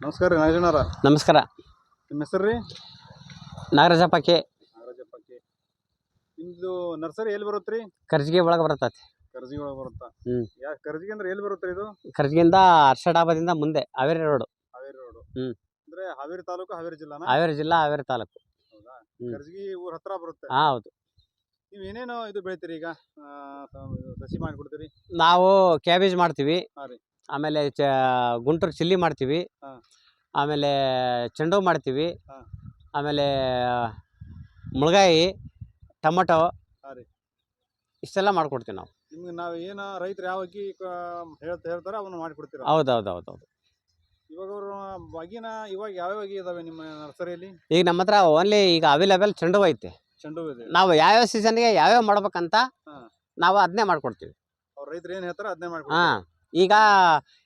ನಮಸ್ಕಾರ ರೀ ನಾಗೇಶಣ್ಣರ ನಮಸ್ಕಾರ. ನಿಮ್ಮ ಹೆಸರು ರೀ? ನಾಗರಾಜಪ್ಪ ಕೆ ನಾಗರಾಜಪ್ಪ ಕೆ ನಿಮ್ದು ನರ್ಸರಿ ಎಲ್ಲಿ ಬರುತ್ತೆ ರೀ? ಕರ್ಜಿಗೆ ಒಳಗೆ ಬರ್ತೈತಿ. ಕರ್ಜಿಗೆ ಒಳಗೆ ಬರುತ್ತಾ? ಹ್ಮ್. ಯಾ ಕರ್ಜಿಗೆ ಅಂದ್ರೆ ಎಲ್ಲಿ ಬರುತ್ತೆ ಇದು? ಕರ್ಜಿಗಿಂದ ಹರ್ಷಡಾಬದಿಂದ ಮುಂದೆ ಹಾವೇರಿ ರೋಡ್. ಹಾವೇರಿ ರೋಡ್. ಹ್ಮ್. ಅಂದ್ರೆ ಹಾವೇರಿ ತಾಲೂಕು ಹಾವೇರಿ ಜಿಲ್ಲಾನ? ಹಾವೇರಿ ಜಿಲ್ಲಾ ಹಾವೇರಿ ತಾಲೂಕು. ಹೌದಾ? ಹ್ಮ್. ಊರ ಊರ್ ಹತ್ರ ಬರುತ್ತೆ. ಹಾ ಹೌದು. ನೀವು ಏನೇನು ಇದು ಬೆಳಿತೀರಿ ಈಗ? ಸಸಿ ಮಾಡಿ ಕೊಡ್ತೀರಿ? ನಾವು ಕ್ಯಾಬೇಜ್ ಮಾಡ್ತೀವಿ. ಹಾ ರೀ. ಆಮೇಲೆ ಚ ಗುಂಟೂರು ಚಿಲ್ಲಿ ಮಾಡ್ತೀವಿ. ಆಮೇಲೆ ಚೆಂಡು ಹೂ. ಮಾಡ್ತೀವಿ ಆಮೇಲೆ ಮುಳಗಾಯಿ ಟಮಟೊ ಹಾ ರೀ. ಇಷ್ಟೆಲ್ಲ ಮಾಡ್ಕೊಡ್ತೀವಿ ನಾವು. ನಿಮ್ಗೆ ನಾವು ಏನು ರೈತರು ಯಾವ ಅಕ್ಕಿ ಹೇಳ್ತಾ ಹೇಳ್ತಾರೋ ಅವನ್ನ ಮಾಡಿಕೊಡ್ತೀರ? ಹೌದು ಹೌದು ಹೌದು ಹೌದು ಇವಾಗ ಅವರು ಬಗಿನ ಇವಾಗ ಯಾವ್ಯಾವ ಇದಾವೆ ನಿಮ್ಮ ನರ್ಸರಿಯಲ್ಲಿ? ಈಗ ನಮ್ಮ ಹತ್ರ ಓನ್ಲಿ ಈಗ ಅವೈಲೇಬಲ್ ಚೆಂಡು ಹೂ ಐತೆ. ಚೆಂಡು ಹೂ ಇದೆ. ನಾವು ಯಾವ್ಯಾವ ಸೀಸನ್ಗೆ ಯಾವ್ಯಾವ ಮಾಡ್ಬೇಕಂತ ಹಾ. ನಾವು ಅದನ್ನೇ ಮಾಡ್ಕೊಡ್ತೀವಿ. ಅವ್ರು ರೈತರು ಏನು ಹೇಳ್ತಾರ ಅದನ್ನೇ ಹಾ. ಮಾಡ್ಕೊಡ್ತೀವಿ ಈಗ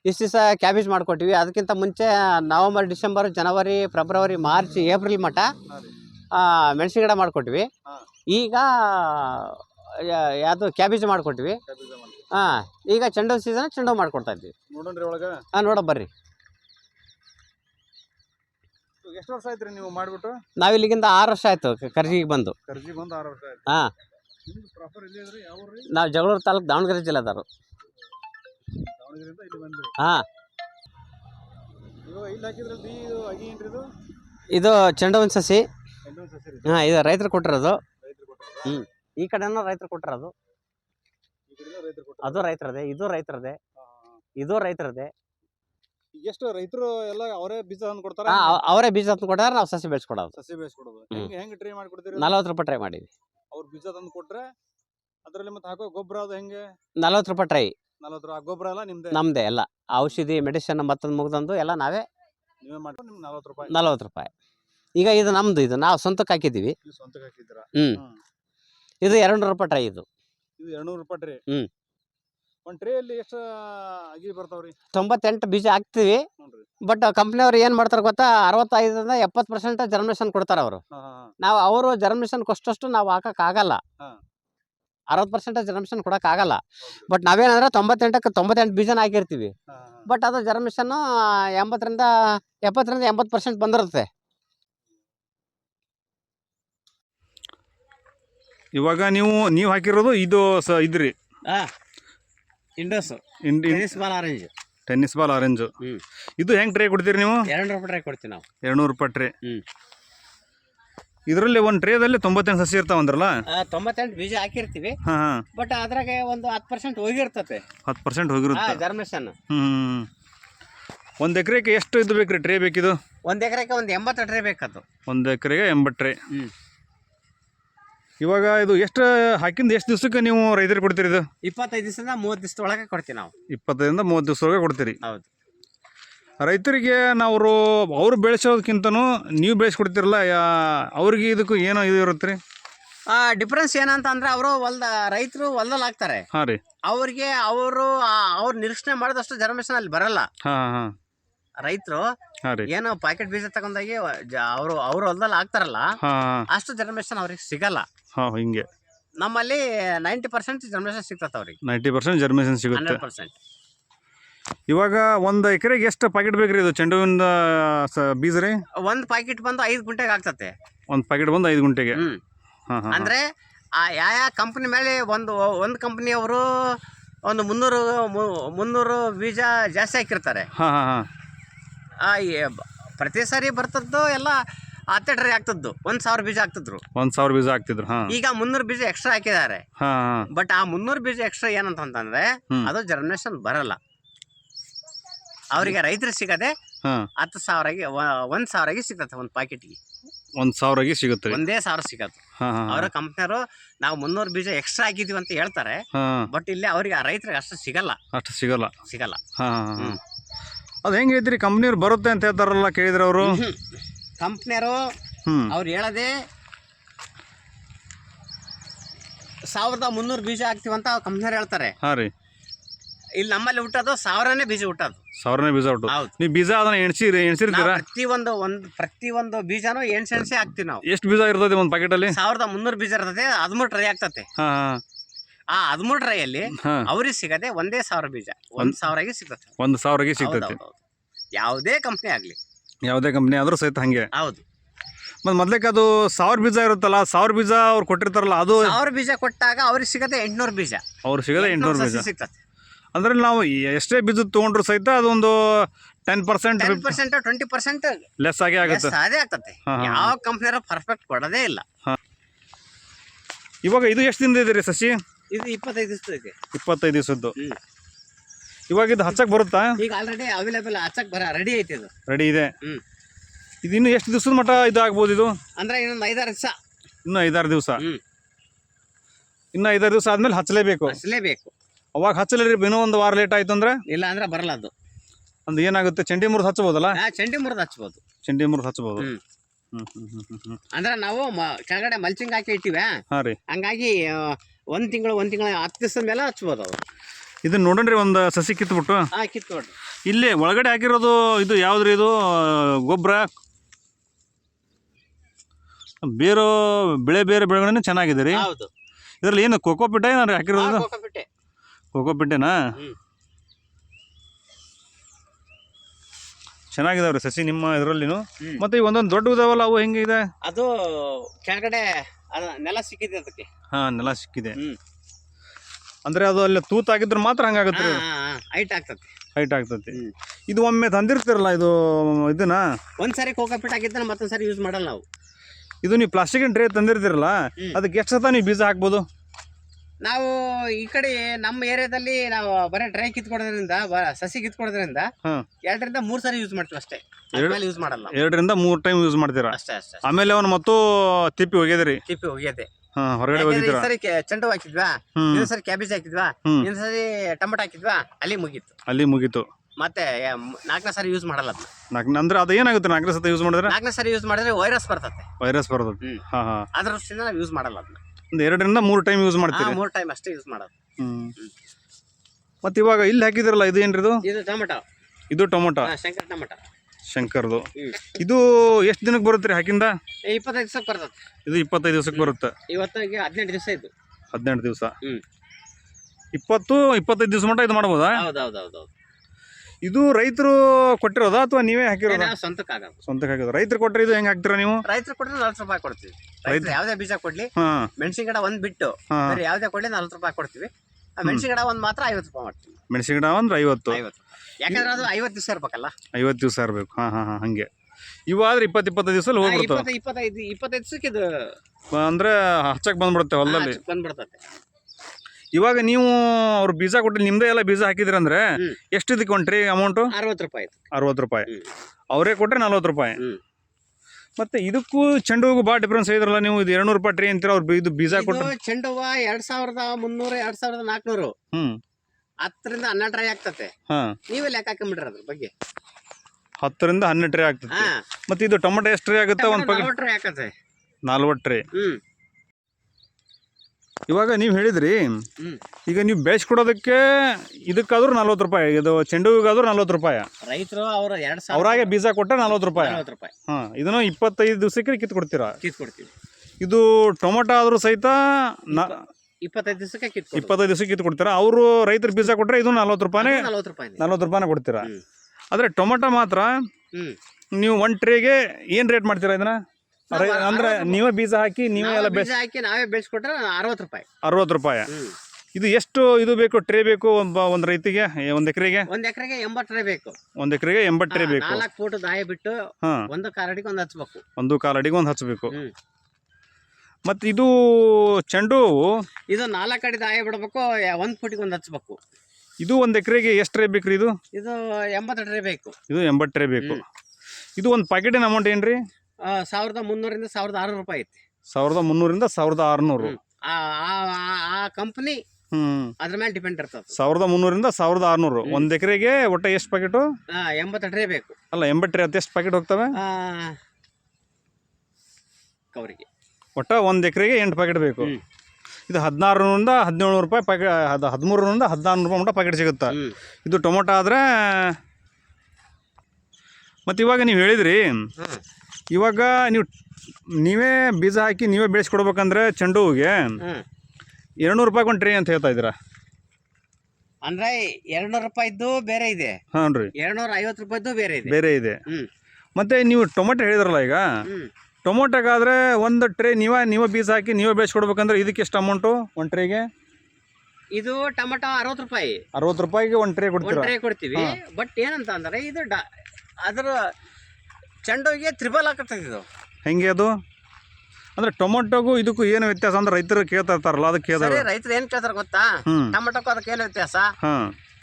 ಇಷ್ಟು ದಿವಸ ಕ್ಯಾಬೇಜ್ ಮಾಡ್ಕೊಟ್ಟಿವಿ. ಅದಕ್ಕಿಂತ ಮುಂಚೆ ನವಂಬರ್ ಡಿಸೆಂಬರ್ ಜನವರಿ ಫೆಬ್ರವರಿ ಮಾರ್ಚ್ ಏಪ್ರಿಲ್ ಮಟ್ಟ ರೀ. ಮೆಣಸಿನ ಗಿಡ ಮಾಡ್ಕೊಟ್ವಿ ಈಗ ಯಾವುದು ಕ್ಯಾಬೇಜ್ ಮಾಡ್ಕೊಟ್ವಿ ಹಾಂ ಈಗ ಚೆಂಡು ಸೀಸನ್ ಚೆಂಡು ಮಾಡ್ಕೊಡ್ತಾ ಇದ್ವಿ. ನೋಡೋಣ್ರಿ ಒಳಗೆ. ಹಾಂ ನೋಡ ಬರ್ರಿ. ಎಷ್ಟು ವರ್ಷ ಆಯ್ತ್ರಿ ನೀವು ಮಾಡಿಬಿಟ್ಟು? ನಾವು ಇಲ್ಲಿಗಿಂದ ಆರು ವರ್ಷ ಆಯಿತು ಕರ್ಜಿಗೆ ಬಂದು. ಕರ್ಜಿಗೆ ಬಂದು ಆರು ವರ್ಷ ಆಯ್ತು. ಹಾಂ. ನಾವು ಜಗಳೂರು ತಾಲೂಕು ದಾವಣಗೆರೆ ಜಿಲ್ಲೆದವರು. ಬಂದ್ರಿ ಹಾಂ. ಇದು ಚೆಂಡವನ್ ಸಸಿ. ಹಾ ಇದು ರೈತರು ಕೊಟ್ಟಿರೋದು. ಹ್ಮ್. ಈ ಕಡೆನೂ ರೈತರು ಕೊಟ್ಟಿರೋದು. ಅದು ರೈತರದೇ ಇದು ರೈತರದೇ. ಇದು ರೈತರದೇ. ಎಷ್ಟು ರೈತರು ಎಲ್ಲ ಅವರೇ ಬೀಜ ತಂದು ಕೊಡ್ತಾರೆ? ಅವರೇ ಬೀಜ ತಂದು ಕೊಟ್ಟಾರ ನಾವು ಸಸಿ ಬೆಳೆಸ್ಕೊಡೋದು. ಸಸಿ ಬೆಳೆಸ್ಕೊಡೋದು. ಹೆಂಗೆ ಹೆಂಗ್ ಹೆಂಗ್ ಟ್ರೈ ಮಾಡ್ಕೊಡ್ತೀರಿ ನಲ್ವತ್ತು ರೂಪಾಯಿ ಟ್ರೈ ಮಾಡಿದ್ವಿ. ಅವ್ರು ಬೀಜ ತಂದು ಕೊಟ್ರೆ ಅದ್ರಲ್ಲಿ ಮತ್ತೆ ಹಾಕೋ ಗೊಬ್ಬರ ಅದು ಹೆಂಗೆ? ನಲ್ವತ್ತು ರೂಪಾಯಿ ಟ್ರೈ ನಲವತ್ತು ರೂಪಾಯಿ ಗೊಬ್ಬರ ಎಲ್ಲ ನಿಮ್ದೇ? ನಮ್ದೇ ಎಲ್ಲ. ಔಷಧಿ ಮೆಡಿಸಿನ್ ಮತ್ತೊಂದು ಮುಗ್ದೊಂದು ಎಲ್ಲ ನಾವೇ ನೀವೇ ಮಾಡ್ಕೊಂಡು ನಿಮ್ಗೆ ನಲವತ್ತು ರೂಪಾಯಿ? ನಲ್ವತ್ತು ರೂಪಾಯಿ. ಈಗ ಇದು ನಮ್ದು ಇದು. ನಾವು ಸ್ವಂತಕ್ಕೆ ಹಾಕಿದ್ದೀವಿ. ನೀವು ಸ್ವಂತಕ್ಕೆ ಹಾಕಿದ್ದೀರಾ? ಹ್ಮ್. ಹ್ಮ್. ಇದು ಎರಡು ರೂಪಾಯಿ ಟ್ರೈ ಇದು. ಇದು ಎರಡ್ನೂರು ರೂಪಾಯಿ ಟ್ರೇ? ಹ್ಮ್. ಒಂದು ಟ್ರೇ ಅಲ್ಲಿ ಎಷ್ಟು ಅಗಿ ಬರ್ತಾವ್ರಿ? ತೊಂಬತ್ತೆಂಟು ಬೀಜ ಹಾಕ್ತೀವಿ. ಬಟ್ ಕಂಪ್ನಿಯವ್ರು ಏನು ಮಾಡ್ತಾರೆ ಗೊತ್ತಾ? ಅರವತ್ತೈದರಿಂದ ಎಪ್ಪತ್ತು ಪರ್ಸೆಂಟ್ ಜರ್ಮಿನೇಷನ್ ಕೊಡ್ತಾರೆ ಅವರು. ಹಾ ಹಾ ಹಾ. ನಾವು ಅವರು ಜರ್ಮಿನೇಷನ್ ಕೊಷ್ಟಷ್ಟು ನಾವು ಹಾಕಕ್ಕಾಗಲ್ಲ. ಹಾ. ಅರವತ್ತು ಪರ್ಸೆಂಟ್ ಜರ್ಮಿಷನ್ ಕೊಡೋಕ್ಕಾಗಲ್ಲ ಬಟ್ ನಾವೇನಂದ್ರೆ ತೊಂಬತ್ತೆಂಟಕ್ಕೆ ತೊಂಬತ್ತೆಂಟು ಬೀಜನ ಹಾಕಿರ್ತೀವಿ. ಬಟ್ ಅದು ಜರ್ಮಿಷನ್ನು ಎಂಬತ್ತರಿಂದ ಎಪ್ಪತ್ತರಿಂದ ಎಂಬತ್ತು ಪರ್ಸೆಂಟ್ ಬಂದಿರುತ್ತೆ. ಇವಾಗ ನೀವು ನೀವು ಹಾಕಿರೋದು ಇದು ಸ ಇದ್ರಿ. ಇಂಡಸ್ ಇನ್- ball orange tennis ball orange ಇದು ಹೆಂಗ್ ಟ್ರೈ ಕೊಡ್ತೀರಿ ನೀವು? ಎರಡು ರೂಪಾಯಿ ಟ್ರೈ ಕೊಡ್ತೀವಿ ನಾವು. ಎರಡ್ನೂರು ರೂಪಾಯಿ ಟ್ರೇ. ಇದರಲ್ಲಿ ಒಂದು ಟ್ರೇದಲ್ಲಿ ತೊಂಬತ್ತೆಂಟು ಸಸಿ ಇರ್ತಾವ ಅಂದ್ರಲ್ಲ? ತೊಂಬತ್ತೆಂಟು ಬೀಜ ಹಾಕಿರ್ತೀವಿ. ಹಾಂ ಹಾಂ. ಬಟ್ ಅದ್ರಾಗೆ ಒಂದು ಹತ್ತು ಪರ್ಸೆಂಟ್ ಹೋಗಿರ್ತತೆ. ಹತ್ತು ಪರ್ಸೆಂಟ್ ಹೋಗಿರುತ್ತೆ. ಜರ್ಮಿಷನ್ ಹ್ಞೂ ಒಂದು ಎಕರೆಗೆ ಎಷ್ಟು ಇದು ಬೇಕ್ರಿ ಟ್ರೇ ಬೇಕಿದು? ಒಂದು ಎಕರೆಗೆ ಒಂದು ಎಂಬತ್ತು ಟ್ರೇ ಬೇಕದು. ಒಂದು ಎಕರೆಗೆ ಎಂಬತ್ತು ಟ್ರೇ ಹ್ಮ್. ಇವಾಗ ಇದು ಎಷ್ಟು ಹಾಕಿಂದ ಎಷ್ಟು ದಿವಸಕ್ಕೆ ನೀವು ರೈತರಿಗೆ ಕೊಡ್ತೀರಿ ಇದು? ಇಪ್ಪತ್ತೈದು ದಿವಸದಿಂದ ಮೂವತ್ತು ದಿವಸದ ಒಳಗೆ ಕೊಡ್ತೀವಿ ನಾವು. ಇಪ್ಪತ್ತೈದಿಂದ ಮೂವತ್ತು ದಿವಸದೊಳಗೆ ಕೊಡ್ತೀರಿ. ಹೌದು. ರೈತರಿಗೆ ನಾವು ಅವ್ರು ಬೆಳೆಸೋದಕ್ಕಿಂತನೂ ನೀವು ಬೆಳೆಸ್ಕೊಡ್ತಿರಲ್ಲ ಅವ್ರಿಗೆ ಇದಕ್ಕೂ ಏನೋ ಇದು ಇರುತ್ತೆ ರೀ? ಡಿಫ್ರೆನ್ಸ್ ಏನಂತ ಅಂದ್ರೆ ಅವರು ಹೊಲ್ದ ರೈತರು ಹೊಲ್ದಲ್ಲಿ ಹಾಕ್ತಾರೆ. ಹಾಂ ರೀ. ಅವ್ರಿಗೆ ಅವರು ಅವ್ರು ನಿರೀಕ್ಷಣೆ ಮಾಡಿದಷ್ಟು ಜರ್ಮೇಶನ್ ಅಲ್ಲಿ ಬರಲ್ಲ. ಹಾಂ ಹಾಂ. ರೈತರು ಏನೋ ಪ್ಯಾಕೆಟ್ ಬೀಜ ತಗೊಂಡಾಗಿ ಅವರು ಅವ್ರ ಹೊಲ್ದಲ್ಲಿ ಹಾಕ್ತಾರಲ್ಲ ಅಷ್ಟು ಜರ್ಮೇಶನ್ ಅವ್ರಿಗೆ ಸಿಗಲ್ಲ. ಹಾಂ ಹಿಂಗೆ. ನಮ್ಮಲ್ಲಿ ನೈಂಟಿ ಪರ್ಸೆಂಟ್ ಜರ್ಮೇಶನ್ ಸಿಗ್ತದೆ ಅವ್ರಿಗೆ. ನೈಂಟಿ ಪರ್ಸೆಂಟ್ ಜರ್ಮೇಶನ್ ಸಿಗುತ್ತೆ. ಪರ್ಸೆಂಟ್ ಇವಾಗ ಒಂದು ಎಕರೆಗೆ ಎಷ್ಟು ಪ್ಯಾಕೆಟ್ ಬೇಕ್ರಿ ಇದು ಚೆಂಡು ಹೂವಿನ ಸ ಬೀಜ ರೀ ಒಂದು ಪ್ಯಾಕೆಟ್ ಬಂದು ಐದು ಗುಂಟೆಗೆ ಆಗ್ತತೆ. ಒಂದು ಪ್ಯಾಕೆಟ್ ಬಂದು ಐದು ಗುಂಟೆಗೆ? ಹ್ಮ್. ಹಾಂ ಹಾಂ ಅಂದ್ರೆ ಆ ಯಾವ ಯಾವ ಕಂಪ್ನಿ ಮೇಲೆ ಒಂದು ಒಂದು ಕಂಪ್ನಿಯವರು ಒಂದು ಮುನ್ನೂರು ಮು- ಮುನ್ನೂರು ಬೀಜ ಜಾಸ್ತಿ ಹಾಕಿರ್ತಾರೆ. ಹಾಂ ಹಾಂ ಹಾಂ. ಆ, ಈ ಬ- ಪ್ರತಿ ಸಾರಿ ಬರ್ತದ್ದು ಎಲ್ಲ ಹತ್ತೆಡ್ರಿ ಆಗ್ತದ್ದು. ಒಂದು ಸಾವಿರ ಬೀಜ ಆಗ್ತಿದ್ರು. ಒಂದು ಸಾವಿರ ಬೀಜ ಹಾಕ್ತಿದ್ರು ಹಾಂ. ಈಗ ಮುನ್ನೂರು ಬೀಜ ಎಕ್ಸ್ಟ್ರಾ ಹಾಕಿದ್ದಾರೆ. ಹಾಂ ಹಾಂ. ಬಟ್ ಆ ಮುನ್ನೂರು ಬೀಜ ಎಕ್ಸ್ಟ್ರಾ ಏನಂತಂದ್ರೆ ಹ್ಮ್. ಅದು ಜರ್ಮಿನೇಷನ್ ಬರಲ್ಲ. ಅವರಿಗೆ ರೈತರಿಗೆ ಸಿಗದೆ ಹಾಂ. ಹತ್ತು ಸಾವಿರಗೆ ಒಂದು ಸಾವಿರಗೆ ಸಿಗತ್ತೆ ಒಂದು ಪ್ಯಾಕೆಟ್ಗೆ ಒಂದು ಸಾವಿರಗೆ ಸಿಗುತ್ತೆ ಒಂದೇ ಸಾವಿರ ಸಿಗತ್ತೆ. ಅವರ ಕಂಪ್ನಿಯವರು ನಾವು ಮುನ್ನೂರು ಬೀಜ ಎಕ್ಸ್ಟ್ರಾ ಹಾಕಿದೀವಿ ಅಂತ ಹೇಳ್ತಾರೆ. ಬಟ್ ಇಲ್ಲಿ ಅವ್ರಿಗೆ ಆ ರೈತರಿಗೆ ಅಷ್ಟು ಸಿಗಲ್ಲ. ಅಷ್ಟು ಸಿಗಲ್ಲ. ಸಿಗಲ್ಲ. ಅದು ಹೆಂಗೆ ಐತ್ರಿ? ಕಂಪ್ನಿಯವ್ರು ಬರುತ್ತೆ ಅಂತ ಹೇಳ್ತಾರಲ್ಲ ಕೇಳಿದ್ರೆ ಅವರು? ಕಂಪ್ನಿಯವರು ಅವ್ರು ಹೇಳದೆ ಸಾವಿರದ ಮುನ್ನೂರು ಬೀಜ ಹಾಕ್ತಿವಂತ ಕಂಪ್ನಿಯವ್ರು ಹೇಳ್ತಾರೆ. ಹಾಂ ರೀ. ಇಲ್ಲಿ ನಮ್ಮಲ್ಲಿ ಹುಟ್ಟೋದು ಸಾವಿರನೇ ಬೀಜ ಹುಟ್ಟೋದು. ಸಾವಿರನೇ ಬೀಜ ಒಟ್ಟು. ಹೌದು. ನೀವು ಬೀಜ ಅದನ್ನ ಎಣ್ಸಿರಿ ನಾವು ಎಣ್ಸಿರ್ತೀರಾ ಪ್ರತಿ ಒಂದು ಪ್ರತಿಯೊಂದು ಬೀಜನೂ ಎಣ್ಸಿ ಎಣ್ಸಿ ಹಾಕ್ತಿವಿ ನಾವು. ಎಷ್ಟು ಬೀಜ ಇರ್ತದೆ ಒಂದು ಪ್ಯಾಕೆಟಲ್ಲಿ ಸಾವಿರದ ಮುನ್ನೂರು ಬೀಜ ಇರ್ತದೆ ಹದಿಮೂರು ಟ್ರೈ ಆಗ್ತತೆ. ಹಾಂ ಆ ಹದಿಮೂರು ಟ್ರೈಯಲ್ಲಿ ಹಾಂ. ಅವ್ರಿಗೆ ಸಿಗದೆ ಒಂದೇ ಸಾವಿರ ಬೀಜ. ಒಂದ್ ಸಾವಿರಗೆ ಸಿಗ್ತದೆ ಒಂದು ಸಾವಿರಗೆ ಸಿಗ್ತದೆ ಸಿಗ್ತೈತಿ. ಯಾವುದೇ ಕಂಪ್ನಿ ಆಗಲಿ. ಯಾವುದೇ ಕಂಪ್ನಿ ಆದರೂ ಸಹಿತ ಹಾಗೆ. ಹೌದು. ಮತ್ತು ಮೊದ್ಲಕ್ಕೆ ಅದು ಸಾವಿರ ಬೀಜ ಇರುತ್ತಲ್ಲ ಸಾವಿರ ಬೀಜ ಅವ್ರು ಕೊಟ್ಟಿರ್ತಾರಲ್ಲ ಅದು ಸಾವಿರ ಬೀಜ ಕೊಟ್ಟಾಗ ಅವ್ರಿಗೆ ಸಿಗದೆ ಎಂಟ್ನೂರು ಬೀಜ. ಅವ್ರು ಸಿಗೋದೇ ಎಂಟುನೂರು ಎಂಟ್ನೂರು ಬೀಜ. ಸಿಗ್ತದೆ ಅಂದ್ರೆ ನಾವು ಎಷ್ಟೇ ಬೀಜ ತೊಗೊಂಡ್ರು ಸಹಿತ ಅದೊಂದು ten percent ten percent twenty percent less ಆಗೇ ಆಗುತ್ತೆ. ಅದೇ ಆಗ್ತದೆ. ಯಾವ ಕಂಪ್ನಿಯರ ಪರ್ಫೆಕ್ಟ್ ಕೊಡೋದೇ ಇಲ್ಲ. ಇವಾಗ ಇದು ಎಷ್ಟು ದಿನದ ಇದೆ ರೀ ಸಸಿ? ಇದು ಇಪ್ಪತ್ತೈದು ದಿವಸ ಇಪ್ಪತ್ತೈದು ದಿವಸದ್ದು. ಇವಾಗ ಇದು ಹಚ್ಚಕ್ ಬರುತ್ತಾ? ಈಗ ಆಲ್ರೆಡಿ ಅವೈಲೇಬಲ್ ಹಚ್ಚಕ್ ಬರ ರೆಡಿ ಐತೆ ಇದು. ರೆಡಿ ಇದೆ. ಇದು ಇನ್ನು ಎಷ್ಟು ದಿವಸದ ಮಟ್ಟ ಇದಾಗ್ಬೋದು ಇದು? ಅಂದ್ರೆ ಇನ್ನೊಂದು ಐದಾರು ದಿವಸ. ಇನ್ನು ಐದಾರು ದಿವಸ. ಇನ್ನು ಐದಾರು ದಿವಸ ಆದ್ಮೇಲೆ ಹಚ್ಚಲೇಬೇಕು. ಹಚ್ಚಲೇಬೇಕು. ಅವಾಗ ಹಚ್ಚಲೇರಿ ಇನ್ನೂ ಒಂದು ವಾರ ಲೇಟ್ ಆಯ್ತು ಅಂದ್ರೆ? ಇಲ್ಲ ಅಂದ್ರೆ ಬರಲ್ಲ ಅದು. ಒಂದು ಏನಾಗುತ್ತೆ? ಚಂಡಿ ಮುರಿದು ಹಚ್ಬೋದಲ್ಲ ಆ ಚಂಡಿ ಮುರಿದು ಹಚ್ಬೋದು ಚಂಡಿ ಮುರಿದು ಹಚ್ಬೋದು ಹ್ಮ್. ಹ್ಮ್ ಹ್ಮ್ ಹ್ಮ್ ಹ್ಮ್ ಹ್ಮ್. ಅಂದ್ರೆ ನಾವು ಮ- ಕೆಳಗಡೆ ಮಲ್ಚಿಂಗ್ ಹಾಕಿ ಇಟ್ಟಿವೆ. ಹಾಂ ರೀ. ಹಂಗಾಗಿ ಆ, ಒಂದ್ ತಿಂಗಳು ಒಂದ್ ತಿಂಗಳು ಹತ್ತು ದಿವಸದ ಮೇಲೆ ಹಚ್ಬೋದು ಅವ್ರು. ಇದನ್ನ ನೋಡೋಣ್ರಿ ಒಂದು ಸಸಿ ಕಿತ್ಬಿಟ್ಟು. ಹಾ ಕಿತ್ಕೊಡ್ರಿ. ಇಲ್ಲಿ ಒಳಗಡೆ ಹಾಕಿರೋದು ಇದು ಯಾವ್ದ್ರಿ ಇದು? ಗೊಬ್ಬರ ಬೇರೆ ಬೆಳೆ ಬೇರೆ ಬೆಳೆಗಳನ್ನ ಚೆನ್ನಾಗಿದೆ ರೀ. ಹೌದು. ಇದರಲ್ಲಿ ಏನು ಕೋಕೋ ಪಿಟ್ಟ ಏನಾರು ಹಾಕಿರೋದು? ಬಿಟ್ಟೆ ಹ್ಮ್. ಚೆನ್ನಾಗಿದಾವ್ರಿ ಸಸಿ ನಿಮ್ಮ ಇದರಲ್ಲಿನು. ಹ್ಮ್. ಮತ್ತೆ ಈ ಒಂದೊಂದು ದೊಡ್ಡ ಇದಾವಲ್ಲ ಅವು ಹೆಂಗಿದೆ ಅದು ಕೆಳಗಡೆ ಅದ ನೆಲ ಸಿಕ್ಕಿದೆ ಅದಕ್ಕೆ. ಹಾ ನೆಲ ಸಿಕ್ಕಿದೆ. ಹ್ಮ್. ಅಂದ್ರೆ ಅದು ಅಲ್ಲಿ ತೂತಾಗಿದ್ರೆ ಮಾತ್ರ ಹಂಗಾಗುತ್ತೆ ಹೈಟ್ ಆಗ್ತದೆ. ಹೈಟ್ ಆಗ್ತತಿ ಹ್ಮ್. ಇದು ಒಮ್ಮೆ ತಂದಿರ್ತಿರಲ್ಲ ಇದು ಇದನ್ನ? ಒಂದ್ ಸರಿ ಕೋಕಾಪಿಟ್ ಹಾಕಿದ್ರೆ ಮತ್ತೊಂದ್ ಸರಿ ಯೂಸ್ ಮಾಡಲ್ಲ ನಾವು. ಇದು ನೀವು ಪ್ಲಾಸ್ಟಿಕ್ ಟ್ರೇ ತಂದಿರ್ತಿರಲ್ಲ ಹ್ಮ್. ಅದಕ್ಕೆ ಎಷ್ಟು ಸತ ನೀವು ಬೀಜ ಹಾಕ್ಬೋದು? ನಾವು ಈ ಕಡೆ ನಮ್ಮ ಏರಿಯಾದಲ್ಲಿ ನಾವು ಬರೀ ಡ್ರೈ ಕಿತ್ಕೊಡೋದ್ರಿಂದ ಬ- ಸಸಿ ಕಿತ್ಕೊಡೋದ್ರಿಂದ ಹಾ. ಎರಡರಿಂದ ಮೂರ್ ಸರಿ ಯೂಸ್ ಮಾಡ್ತೀವಿ ಅಷ್ಟೇ. ಆಮೇಲೆ ಯೂಸ್ ಮಾಡಲ್ಲ. ಎರಡರಿಂದ ಮೂರು ಟೈಮ್ ಯೂಸ್ ಮಾಡ್ತೀರಾ? ಅಷ್ಟೇ ಅಷ್ಟೇ ಆಮೇಲೆ ಅವನು ಮತ್ತು ತಿಪ್ಪಿ ಹೋಗ್ಯದ್ರಿ ತಿಪ್ಪಿ ಹೋಗ್ಯದೆ ಹಾ ಹೊರಗಡೆ ಯಾಕಂದ್ರೆ ಈ ಒಗಿತೀರಾ ಸರಿ ಕೆ- ಚೆಂಡು ಹೂ ಹಾಕಿದ್ವಾ? ಹ್ಮ್. ಇನ್ನೊಂದ್ ಸರಿ ಕ್ಯಾಬೇಜ್ ಹಾಕಿದ್ವಾ? ಹ್ಮ್. ಇನ್ನೊಂದ್ ಸರಿ ಟೊಮೆಟೊ ಹಾಕಿದ್ವಾ? ಅಲ್ಲಿ ಮುಗೀತು. ಅಲ್ಲಿ ಮುಗೀತು. ಮತ್ತೆ ಯ- ಮ್- ನಾಲ್ಕನೇ ಸರಿ ಯೂಸ್ ಮಾಡಲ್ಲ ಅದನ್ನ. ನಾಲ್ಕು ಅಂದ್ರೆ ಅದು ಏನಾಗುತ್ತೆ? ನಾಲ್ಕನೇ ಸತ ಯೂಸ್ ಮಾಡಿದ್ರೆ? ನಾಲ್ಕನೇ ಸಾರಿ ಯೂಸ್ ಮಾಡಿದ್ರೆ ವೈರಸ್ ಬರ್ತದೆ. ವೈರಸ್ ಬರ್ತದೆ ಹ್ಮ್. ಹಾ ಹಾ. ಅದ್ರ ದೃಷ್ಟಿಯಿಂದ ನಾವು ಯೂಸ್ ಮಾಡಲ್ಲ ಅದನ್ನ. ಒಂದು ಎರಡರಿಂದ ಮೂರು ಟೈಮ್ ಯೂಸ್ ಮಾಡ್ತೀವಿ ಮೂರು ಟೈಮ್ ಅಷ್ಟೇ ಯೂಸ್ ಮಾಡೋದು. ಹ್ಮ್. ಮತ್ತೆ ಇವಾಗ ಇಲ್ಲಿ ಹಾಕಿದಿರಲ್ಲ ಇದು ಏನ್ರಿ ಇದು? ಟೊಮೆಟೊ. ಇದು ಟೊಮೊಟೊ. ಶಂಕರ್ ಟೊಮೆಟೊ. ಶಂಕರ್ದು. ಇದು ಎಷ್ಟು ದಿನಕ್ಕೆ ಬರುತ್ತೆ ರೀ ಹಾಕಿಂದ ಇಪ್ಪತ್ತೈದು ದಿವಸಕ್ಕೆ ಬರ್ತದೆ. ಇದು ಇಪ್ಪತ್ತೈದು ದಿವಸಕ್ಕೆ ಬರುತ್ತೆ. ಇವತ್ತಿಗೆ ಹದಿನೆಂಟು ದಿವಸ ಇದು. ಹದಿನೆಂಟು ದಿವಸ. ಇಪ್ಪತ್ತು ಇಪ್ಪತ್ತೈದು ದಿವಸ ಮಟ್ಟ ಇದು ಮಾಡ್ಬೋದಾ? ಹೌದು ಹೌದು ಹೌದು ಹೌದು. ಇದು ರೈತರು ಕೊಟ್ಟಿರೋದಾ ಅಥವಾ ನೀವೇ ಹಾಕಿರೋದಾ? ನಾವು ಸಂತಕ ಸ್ವಂತಕ್ಕೆ ಹಾಕಿದ್ರು ರೈತರು ಕೊಟ್ಟರೆ ಇದು ಹೆಂಗ್ ಹಾಕ್ತೀರಾ ನೀವು? ರೈತರು ಕೊಟ್ಟರೆ ನಲ್ವತ್ತು ರೂಪಾಯಿ ಕೊಡ್ತೀವಿ. ರೈತರು ಯಾವುದೇ ಬೀಜ ಕೊಡ್ಲಿ ಹಾಂ. ಮೆಣಸಿನ ಗಿಡ ಒಂದ್ ಬಿಟ್ಟು ಯಾವ್ದೇ ಬೇರೆ ಯಾವುದೇ ಕೊಡ್ಲಿ ನಲ್ವತ್ತು ರೂಪಾಯಿ ಕೊಡ್ತೀವಿ. ಆ ಮೆಣಸಿನ ಗಿಡ ಒಂದ್ ಮಾತ್ರ ಐವತ್ತು ರೂಪಾಯಿ ಮಾಡ್ತೀವಿ. ಮೆಣಸಿನ ಗಿಡ ಅಂದ್ರೆ ಐವತ್ತು. ಐವತ್ತು. ಯಾಕಂದ್ರೆ ಅದು ಐವತ್ತು ದಿವಸ ಇರ್ಬೇಕಲ್ಲ? ಐವತ್ತು ದಿವಸ ಇರಬೇಕು. ಹಾ ಹಾ ಹಾಂ ಹಾಗೆ. ಇವಾದ್ರೆ ಇಪ್ಪತ್ತು ಇಪ್ಪತ್ತೈದು ದಿವಸ ಹೋಗ್ಬಿಡ್ತಾವೆ. ಇಪ್ಪತ್ತೈದು ಇಪ್ಪತ್ತೈದು ದಿವಸಕ್ಕೆ ಇದು ಅಂದ್ರೆ ಹಚ್ಚಕ್ಕೆ ಬಂದ್ಬಿಡುತ್ತೆ ಹೊಲದಲ್ಲಿ. ಬಂದ್ಬಿಡ್ತದೆ. ಇವಾಗ ನೀವು ಅವ್ರು ಬೀಜ ಕೊಟ್ಟು ನಿಮ್ದೇ ಎಲ್ಲ ಬೀಜ ಹಾಕಿದ್ರಂದ್ರೆ ಅಂದ್ರೆ ಎಷ್ಟು ಇದಕ್ಕೆ ಹೊಂಟ್ರಿ ಅಮೌಂಟು ಅರವತ್ತು ರೂಪಾಯಿ ಅರವತ್ತು ರೂಪಾಯಿ. ಅವರೇ ಕೊಟ್ಟರೆ ನಲ್ವತ್ತು ರೂಪಾಯಿ. ಮತ್ತೆ ಇದಕ್ಕೂ ಚೆಂಡು ಹೂವು ಭಾಳ ಡಿಫ್ರೆನ್ಸ್ ಇದ್ರಲ್ಲ ನೀವು ಇದು ಎರಡು ರೂಪಾಯಿ ಟ್ರೀ ಅಂತೀರ ಅವ್ರು ಇದು ಬೀಜ ಕೊಟ್ಟು ಚೆಂಡು ಹೂವ ಎರಡ್ ಸಾವಿರದ ಮುನ್ನೂರು ಎರಡ್ ಸಾವಿರದ ನಾಲ್ಕುನೂರು ಹ್ಞೂ ಹತ್ತರಿಂದ ಹನ್ನೆರಡು ಟ್ರೈ ಆಗ್ತತೆ. ಹಾಂ. ನೀವೇ ಲೆಕ್ಕ ಹಾಕೊಂಬಿಡ್ರಿ ಅದ್ರ ಬಗ್ಗೆ. ಹತ್ತರಿಂದ ಹನ್ನೆರಡು ಟ್ರೇ ಆಗ್ತದೆ ಮತ್ತೆ ಇದು ಟೊಮೆಟೊ ಎಷ್ಟು ಟ್ರೇ ಆಗುತ್ತೆ? ಒಂದು ನಲ್ವತ್ತು ಟ್ರೈ ನಲ್ವತ್ತು ಟ್ರೇ ಹ್ಮ್. ಇವಾಗ ನೀವು ಹೇಳಿದ್ರಿ ಈಗ ನೀವು ಕೊಡೋದಕ್ಕೆ ಇದಕ್ಕಾದ್ರೂ ನಲ್ವತ್ತು ರೂಪಾಯಿ ಇದು ಚೆಂಡು ಹೂವಿಗಾದ್ರೂ ನಲ್ವತ್ತು ರೂಪಾಯಿ. ರೈತರು ಅವ್ರ ಎರಡು ಸಾವಿರ ಅವರಾಗೆ ಬೀಜ ಕೊಟ್ಟರೆ ನಲ್ವತ್ತು ರೂಪಾಯಿ. ನಲ್ವತ್ತು ರೂಪಾಯಿ. ಹಾಂ ಇದನ್ನು ಇಪ್ಪತ್ತೈದು ದಿವಸಕ್ಕೆ ಕಿತ್ ಕೊಡ್ತೀರಾ? ಕಿತ್ಕೊಡ್ತೀವಿ ಇದು ಟೊಮೊಟೊ ಆದರೂ ಸಹಿತ ನ ಇಪ್ಪತ್ತೈದು ದಿವಸಕ್ಕೆ ಕಿತ್ಕೊಡ್ತೀವಿ ಇಪ್ಪತ್ತೈದು ದಿವಸಕ್ಕೆ ಕಿತ್ತು ಕೊಡ್ತೀರಾ? ಅವರು ರೈತರು ಬೀಜ ಕೊಟ್ಟರೆ ಇದು ನಲ್ವತ್ತು ರೂಪಾಯಿನೇ ನಲ್ವತ್ತು ರೂಪಾಯಿ ನಲ್ವತ್ತು ರೂಪಾಯಿನೇ ಕೊಡ್ತೀರಾ. ಆದರೆ ಟೊಮೊಟೊ ಮಾತ್ರ ನೀವು ಒನ್ ಟ್ರೇಗೆ ಏನು ರೇಟ್ ಮಾಡ್ತೀರಾ ಇದನ್ನ? ರೈ- ಅಂದ್ರೆ ನೀವೇ ಬೀಜ ಹಾಕಿ ನೀವೇ ನಾವೇ ಎಲ್ಲ ಬೀಜ ಹಾಕಿ ನಾವೇ ಬೆಳೆಸ್ಕೊಟ್ರೆ ಅರವತ್ತು ರೂಪಾಯಿ. ಅರವತ್ತು ರೂಪಾಯಿ. ಇದು ಎಷ್ಟು ಇದು ಬೇಕು ಟ್ರೇ ಬೇಕು ಒಬ್ಬ ಒಂದು ರೈತಿಗೆ ಒಂದು ಎಕರೆಗೆ? ಒಂದ್ ಎಕರೆಗೆ ಎಂಬತ್ತು ಟ್ರೇ ಬೇಕು. ಒಂದು ಎಕರೆಗೆ ಎಂಬತ್ತು ಟ್ರೇ ಬೇಕು. ನಾಲ್ಕು ಫೂಟ್ ದಾಯ ಬಿಟ್ಟು ಹಾಂ. ಒಂದು ಕಾರಡಿಗೆ ಒಂದು ಹಚ್ಬೇಕು. ಒಂದು ಕಾಲಡಿಗೆ ಒಂದು ಹಚ್ಚಬೇಕು ಹ್ಮ್. ಮತ್ತು ಇದು ಚೆಂಡು ಹೂವು ಇದು ನಾಲ್ಕು ಅಡಿ ದಾಯ ಬಿಡ್ಬೇಕು ಯ- ಒಂದ್ ಫೋಟಿಗೆ ಒಂದು ಹಚ್ಬೇಕು. ಇದು ಒಂದು ಎಕರೆಗೆ ಎಷ್ಟು ಟ್ರೇ ಬೇಕು ರೀ ಇದು? ಇದು ಎಂಬತ್ತು ಟ್ರೇ ಬೇಕು. ಇದು ಎಂಬತ್ತು ಟ್ರೇ ಬೇಕು. ಇದು ಒಂದು ಪ್ಯಾಕೆಟಿನ ಅಮೌಂಟ್ ಏನ್ರಿ? ಸಾವಿರದ ಮುನ್ನೂರಿಂದ ಸಾವಿರದ ಆರುನೂರು ರೂಪಾಯಿ ಐತಿ. ಸಾವಿರದ ಮುನ್ನೂರಿಂದ ಸಾವಿರದ ಆರುನೂರು. ಆ ಆ- ಕಂಪ್ನಿ ಅದ್ರ ಮೇಲೆ ಡಿಪೆಂಡ್ ಇರ್ತದೆ. ಸಾವಿರದ ಮುನ್ನೂರಿಂದ ಸಾವಿರದ ಆರುನೂರು. ಒಂದ್ ಎಕರೆಗೆ ಒಟ್ಟು ಎಷ್ಟು ಪ್ಯಾಕೆಟ್ ಎಂಬತ್ತು ಟ್ರೇ ಬೇಕು. ಅಲ್ಲ ಎಂಬತ್ತು ಟ್ರೇ ಎಷ್ಟು ಪ್ಯಾಕೆಟ್ ಹೋಗ್ತವೆ? ಆ, ಕವರಿಗೆ ಒಟ್ಟು ಒಂದು ಎಕರೆಗೆ ಎಂಟು ಪ್ಯಾಕೆಟ್ ಬೇಕು. ಇದು ಇದು ಹದಿನಾರರಿಂದ ಹದಿನೇಳು ರೂಪಾಯಿ ಪ್ಯಾಕೆಟ್ ಅದು ಹದಿಮೂರರಿಂದ ಹದಿನಾರು ರೂಪಾಯಿ ಮಟ್ಟ ಪ್ಯಾಕೆಟ್ ಸಿಗುತ್ತೆ? ಹ್ಮ್. ಇದು ಟೊಮೊಟೊ ಆದರೆ ಮತ್ತು ಇವಾಗ ನೀವು ಹೇಳಿದ್ರಿ ಹ್ಮ್. ಇವಾಗ ನೀವು ನೀವೇ ಬೀಜ ಹಾಕಿ ನೀವೇ ಬೆಳೆಸ್ಕೊಡ್ಬೇಕಂದ್ರೆ ಚೆಂಡು ಹೂವಿಗೆ ಎರಡ್ನೂರು ರೂಪಾಯಿ ಒಂದು ಟ್ರೇ ಅಂತ ಹೇಳ್ತಾ ಇದ್ದೀರಾ? ಅಂದ್ರೆ ಎರಡ್ನೂರು ರೂಪಾಯಿದ್ದು ಬೇರೆ ಇದೆ. ಹಾಂ ರೀ. ಎರಡ್ನೂರ ಐವತ್ತು ರೂಪಾಯಿದ್ದು ಬೇರೆ ಇದೆ. ಬೇರೆ ಇದೆ. ಮತ್ತೆ ನೀವು ಟೊಮೆಟೊ ಹೇಳಿದ್ರಲ್ಲ ಈಗ? ಟೊಮೊಟೊಗಾದ್ರೆ ಒಂದು ಟ್ರೇ ನೀವೇ ನೀವೇ ಬೀಜ ಹಾಕಿ ನೀವೇ ಬೆಳೆಸ್ಕೊಡ್ಬೇಕಂದ್ರೆ ಇದಕ್ಕೆ ಎಷ್ಟು ಅಮೌಂಟು ಒಂದು ಟ್ರೇಗೆ? ಇದು ಟೊಮೆಟೊ ಅರವತ್ತು ರೂಪಾಯಿ. ಅರವತ್ತು ರೂಪಾಯಿಗೆ ಒಂದು ಟ್ರೇ ಕೊಡ್ತೀರಾ? ಟ್ರೇ ಕೊಡ್ತೀವಿ. ಬಟ್ ಏನಂತ ಅಂದ್ರೆ ಇದು ಅದ್ರ ಚೆಂಡುವಿಗೆ ತ್ರಿಬಲ್ ಇದು. ಹೆಂಗೆ ಅದು? ಅಂದ್ರೆ ಟೊಮೊಟೊಗೂ ಇದಕ್ಕೂ ಏನು ವ್ಯತ್ಯಾಸ? ಅಂದ್ರೆ ರೈತರು ಕೇಳ್ತಾ ಇರ್ತಾರಲ್ಲ ಅದಕ್ಕೆ ಕೇಳ್ತಾರೆ ರೈತರು ಏನ್ ಕೇಳ್ತಾರೆ ಗೊತ್ತಾ? ಟೊಮೊಟೊಕ್ಕೂ ಅದಕ್ಕೆ ಏನು ವ್ಯತ್ಯಾಸ?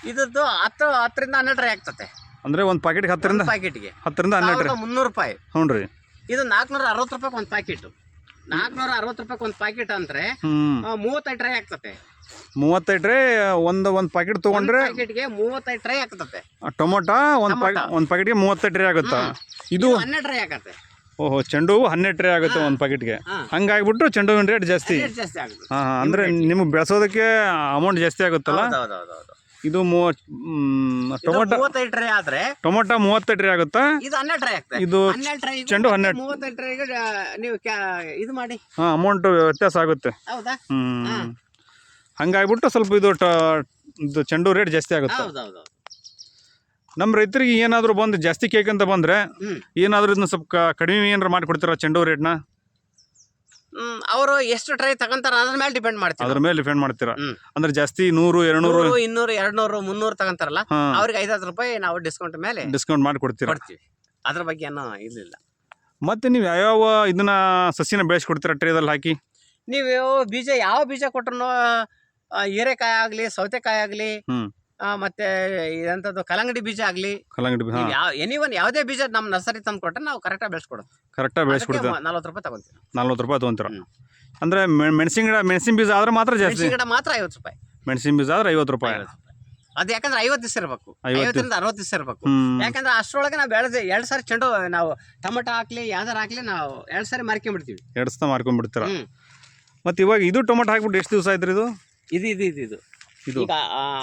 ಇದ್ದು ಹತ್ತು ಹತ್ತರಿಂದ ಹನ್ನೆರಡು ರೈ ಆಗ್ತತೆ. ಅಂದ್ರೆ ಒಂದು ಪ್ಯಾಕೆಟ್ಗೆ ಹತ್ತರಿಂದ ಪ್ಯಾಕೆಟ್ಗೆ ಹತ್ತರಿಂದ ಹನ್ನೆರಡು ರೂಪಾಯಿ ಮುನ್ನೂರು ರೂಪಾಯಿ ಹ್ಞೂ ರೀ ಇದು ನಾಲ್ಕುನೂರ ಅರವತ್ತು ರೂಪಾಯಿ ಒಂದು ಪ್ಯಾಕೆಟ್ ನಾಲ್ಕುನೂರ ಅರವತ್ತು ರೂಪಾಯಿ ಒಂದು ಪ್ಯಾಕೆಟ್ ಅಂದ್ರೆ ಮೂವತ್ತೈದು ಟ್ರೈ ಆಗ್ತದೆ ಮೂವತ್ತೈದು ಟ್ರೇ ಒಂದು ಒಂದು ಪ್ಯಾಕೆಟ್ ತೊಗೊಂಡ್ರೆ ಪ್ಯಾಕೆಟ್ಗೆ ಮೂವತ್ತೈದು ಟ್ರೈ ಆಗ್ತದೆ ಟೊಮೊಟೊ ಒಂದು ಪ್ಯಾಕೆಟ್. ಒಂದು ಪ್ಯಾಕೆಟ್ಗೆ ಮೂವತ್ತೈದು ಟ್ರೇ ಆಗುತ್ತೆ ಇದು ಹನ್ನೆರಡು ಟ್ರೈ ಆಗತ್ತೆ. ಓಹೋ ಚೆಂಡು ಹೂವು ಹನ್ನೆರಡು ಟ್ರೇ ಆಗುತ್ತೆ ಒಂದು ಪ್ಯಾಕೆಟ್ಗೆ. ಹಂಗಾಗ್ಬಿಟ್ಟು ಚೆಂಡು ಹೂವಿನ ರೇಟ್ ಜಾಸ್ತಿ. ರೇಟ್ ಜಾಸ್ತಿ ಆಗುತ್ತೆ. ಹಾಂ ಹಾಂ ಅಂದರೆ ನಿಮಗೆ ಬೆಳೆಸೋದಕ್ಕೆ ಅಮೌಂಟ್ ಜಾಸ್ತಿ ಆಗುತ್ತಲ್ಲ? ಇದು ಮೂವತ್ ಟೊಮೊಟೊ ಮೂವತ್ತೈದು ಟ್ರೈ ಆದ್ರೆ ಟೊಮೊಟೊ ಮೂವತ್ತೈದು ಟ್ರೇ ಆಗುತ್ತಾ? ಇದು ಹನ್ನೆರಡು ಟ್ರೈ ಆಗ್ತದೆ. ಇದು ಹನ್ನೆರಡು ಟ್ರೈ ಚೆಂಡು ಹನ್ನೆರಡು. ಮೂವತ್ತೈದು ಟ್ರೈಗೆ ನೀವು ಕ್ಯಾ- ಇದು ಮಾಡಿ. ಹಾಂ ಅಮೌಂಟ್ ವ್ಯತ್ಯಾಸ ಆಗುತ್ತೆ. ಹೌದಾ? ಹ್ಞೂ. ಹಂಗಾಗ್ಬಿಟ್ಟು ಸ್ವಲ್ಪ ಇದು ಟ ಇದು ಚೆಂಡು ರೇಟ್ ಜಾಸ್ತಿ ಆಗುತ್ತೆ? ಹೌದೌದು ನಮ್ಮ ರೈತರಿಗೆ ಏನಾದರೂ ಬಂದು ಜಾಸ್ತಿ ಕೇಕ್ ಅಂತ ಬಂದರೆ ಏನಾದರೂ ಇದನ್ನ ಸ್ವಲ್ಪ ಕ- ಕಡಿಮೆ ಏನಾರು ಮಾಡಿಕೊಡ್ತೀರಾ ಚೆಂಡು ರೇಟ್ನ? ಅವರು ಎಷ್ಟು ಟ್ರೈ ತಗೊಂತಾರ ಅದ್ರ ಮೇಲೆ ಡಿಪೆಂಡ್ ಮಾಡ್ತಾರೆ. ಅದ್ರ ಮೇಲೆ ಡಿಪೆಂಡ್ ಮಾಡ್ತೀರಾ. ಹ್ಮ್. ಅಂದ್ರೆ ಜಾಸ್ತಿ ನೂರು ಎರಡುನೂರು ನೂರು ಇನ್ನೂರು ಎರಡ್ನೂರು ಮುನ್ನೂರು ತಗೊಂತಾರಲ್ಲ ಹಾಂ. ಅವ್ರಿಗೆ ಐದತ್ತು ರೂಪಾಯಿ ನಾವು ಡಿಸ್ಕೌಂಟ್ ಮೇಲೆ ಡಿಸ್ಕೌಂಟ್ ಮಾಡಿ ಕೊಡ್ತೀರಾ? ಕೊಡ್ತೀವಿ. ಅದ್ರ ಬಗ್ಗೆ ಏನೋ ಇದಿಲ್ಲ. ಮತ್ತೆ ನೀವು ಯಾವ್ಯಾವ ಇದನ್ನ ಸಸಿನ ಬೆಳೆಸ್ಕೊಡ್ತೀರಾ ಟ್ರೇದಲ್ಲಿ ಹಾಕಿ? ನೀವು ಬೀಜ ಯಾವ ಬೀಜ ಕೊಟ್ರು ಹೀರೆಕಾಯಿ ಆಗಲಿ ಸೌತೆಕಾಯಿ ಆಗಲಿ. ಮತ್ತೆ ಇದಂತದ್ದು ಕಲಂಗಡಿ ಬೀಜ ಆಗಲಿ ಕಲಂಗಡಿ ಬೀಜ ಯಾವ ಎನಿ ಒನ್ ಯಾವುದೇ ಬೀಜ ನಮ್ಮ ನರ್ಸರಿ ತಂದು ಕೊಟ್ಟರೆ ನಾವು ಕರೆಕ್ಟಾಗಿ ಬೆಳೆಸ್ಕೊಡೋದು. ಕರೆಕ್ಟಾಗಿ ಬೆಳೆಸ್ಕೊಡ್ತೀವಿ ನಲ್ವತ್ತು ರೂಪಾಯಿ ತಗೊಂತೀವಿ. ನಲ್ವತ್ತು ರೂಪಾಯಿ ತೊಗೊಂತೀರ. ಅಂದ್ರೆ ಮೆಣಸಿನ ಗಿಡ ಮೆಣಸಿನ ಬೀಜ ಆದ್ರೆ ಮಾತ್ರ ಜಾಸ್ತಿ. ಗಿಡ ಮಾತ್ರ ಐವತ್ತು ರೂಪಾಯಿ. ಮೆಣಸಿನ ಬೀಜ ಆದ್ರೆ ಐವತ್ತು ರೂಪಾಯಿ. ಅದು ಯಾಕಂದ್ರೆ ಐವತ್ತು ದಿವಸ ಇರಬೇಕು. ಐವತ್ತು. ಐವತ್ತರಿಂದ ಅರವತ್ತು ದಿವಸ ಇರಬೇಕು. ಯಾಕಂದ್ರೆ ಅಷ್ಟರೊಳಗೆ ನಾವು ಬೆಳೆದು ಎರಡು ಸಾರಿ ಚೆಂಡು ನಾವು ಟೊಮೆಟೊ ಹಾಕ್ಲಿ ಯಾವ್ದಾರು ಹಾಕ್ಲಿ ನಾವು ಎರಡು ಸಾರಿ ಮಾರ್ಕೊಂಡ್ಬಿಡ್ತೀವಿ. ಎರಡು ಸಾರಿ ಮಾರ್ಕೊಂಡ್ಬಿಡ್ತೀರ? ಮತ್ತೆ ಇವಾಗ ಇದು ಟೊಮೆಟೊ ಹಾಕ್ಬಿಟ್ಟು ಎಷ್ಟು ದಿವಸ ಆಯ್ತು ಇದು? ಇದು ಇದು ಇದು ಇದು. ಇದು. ಈಗ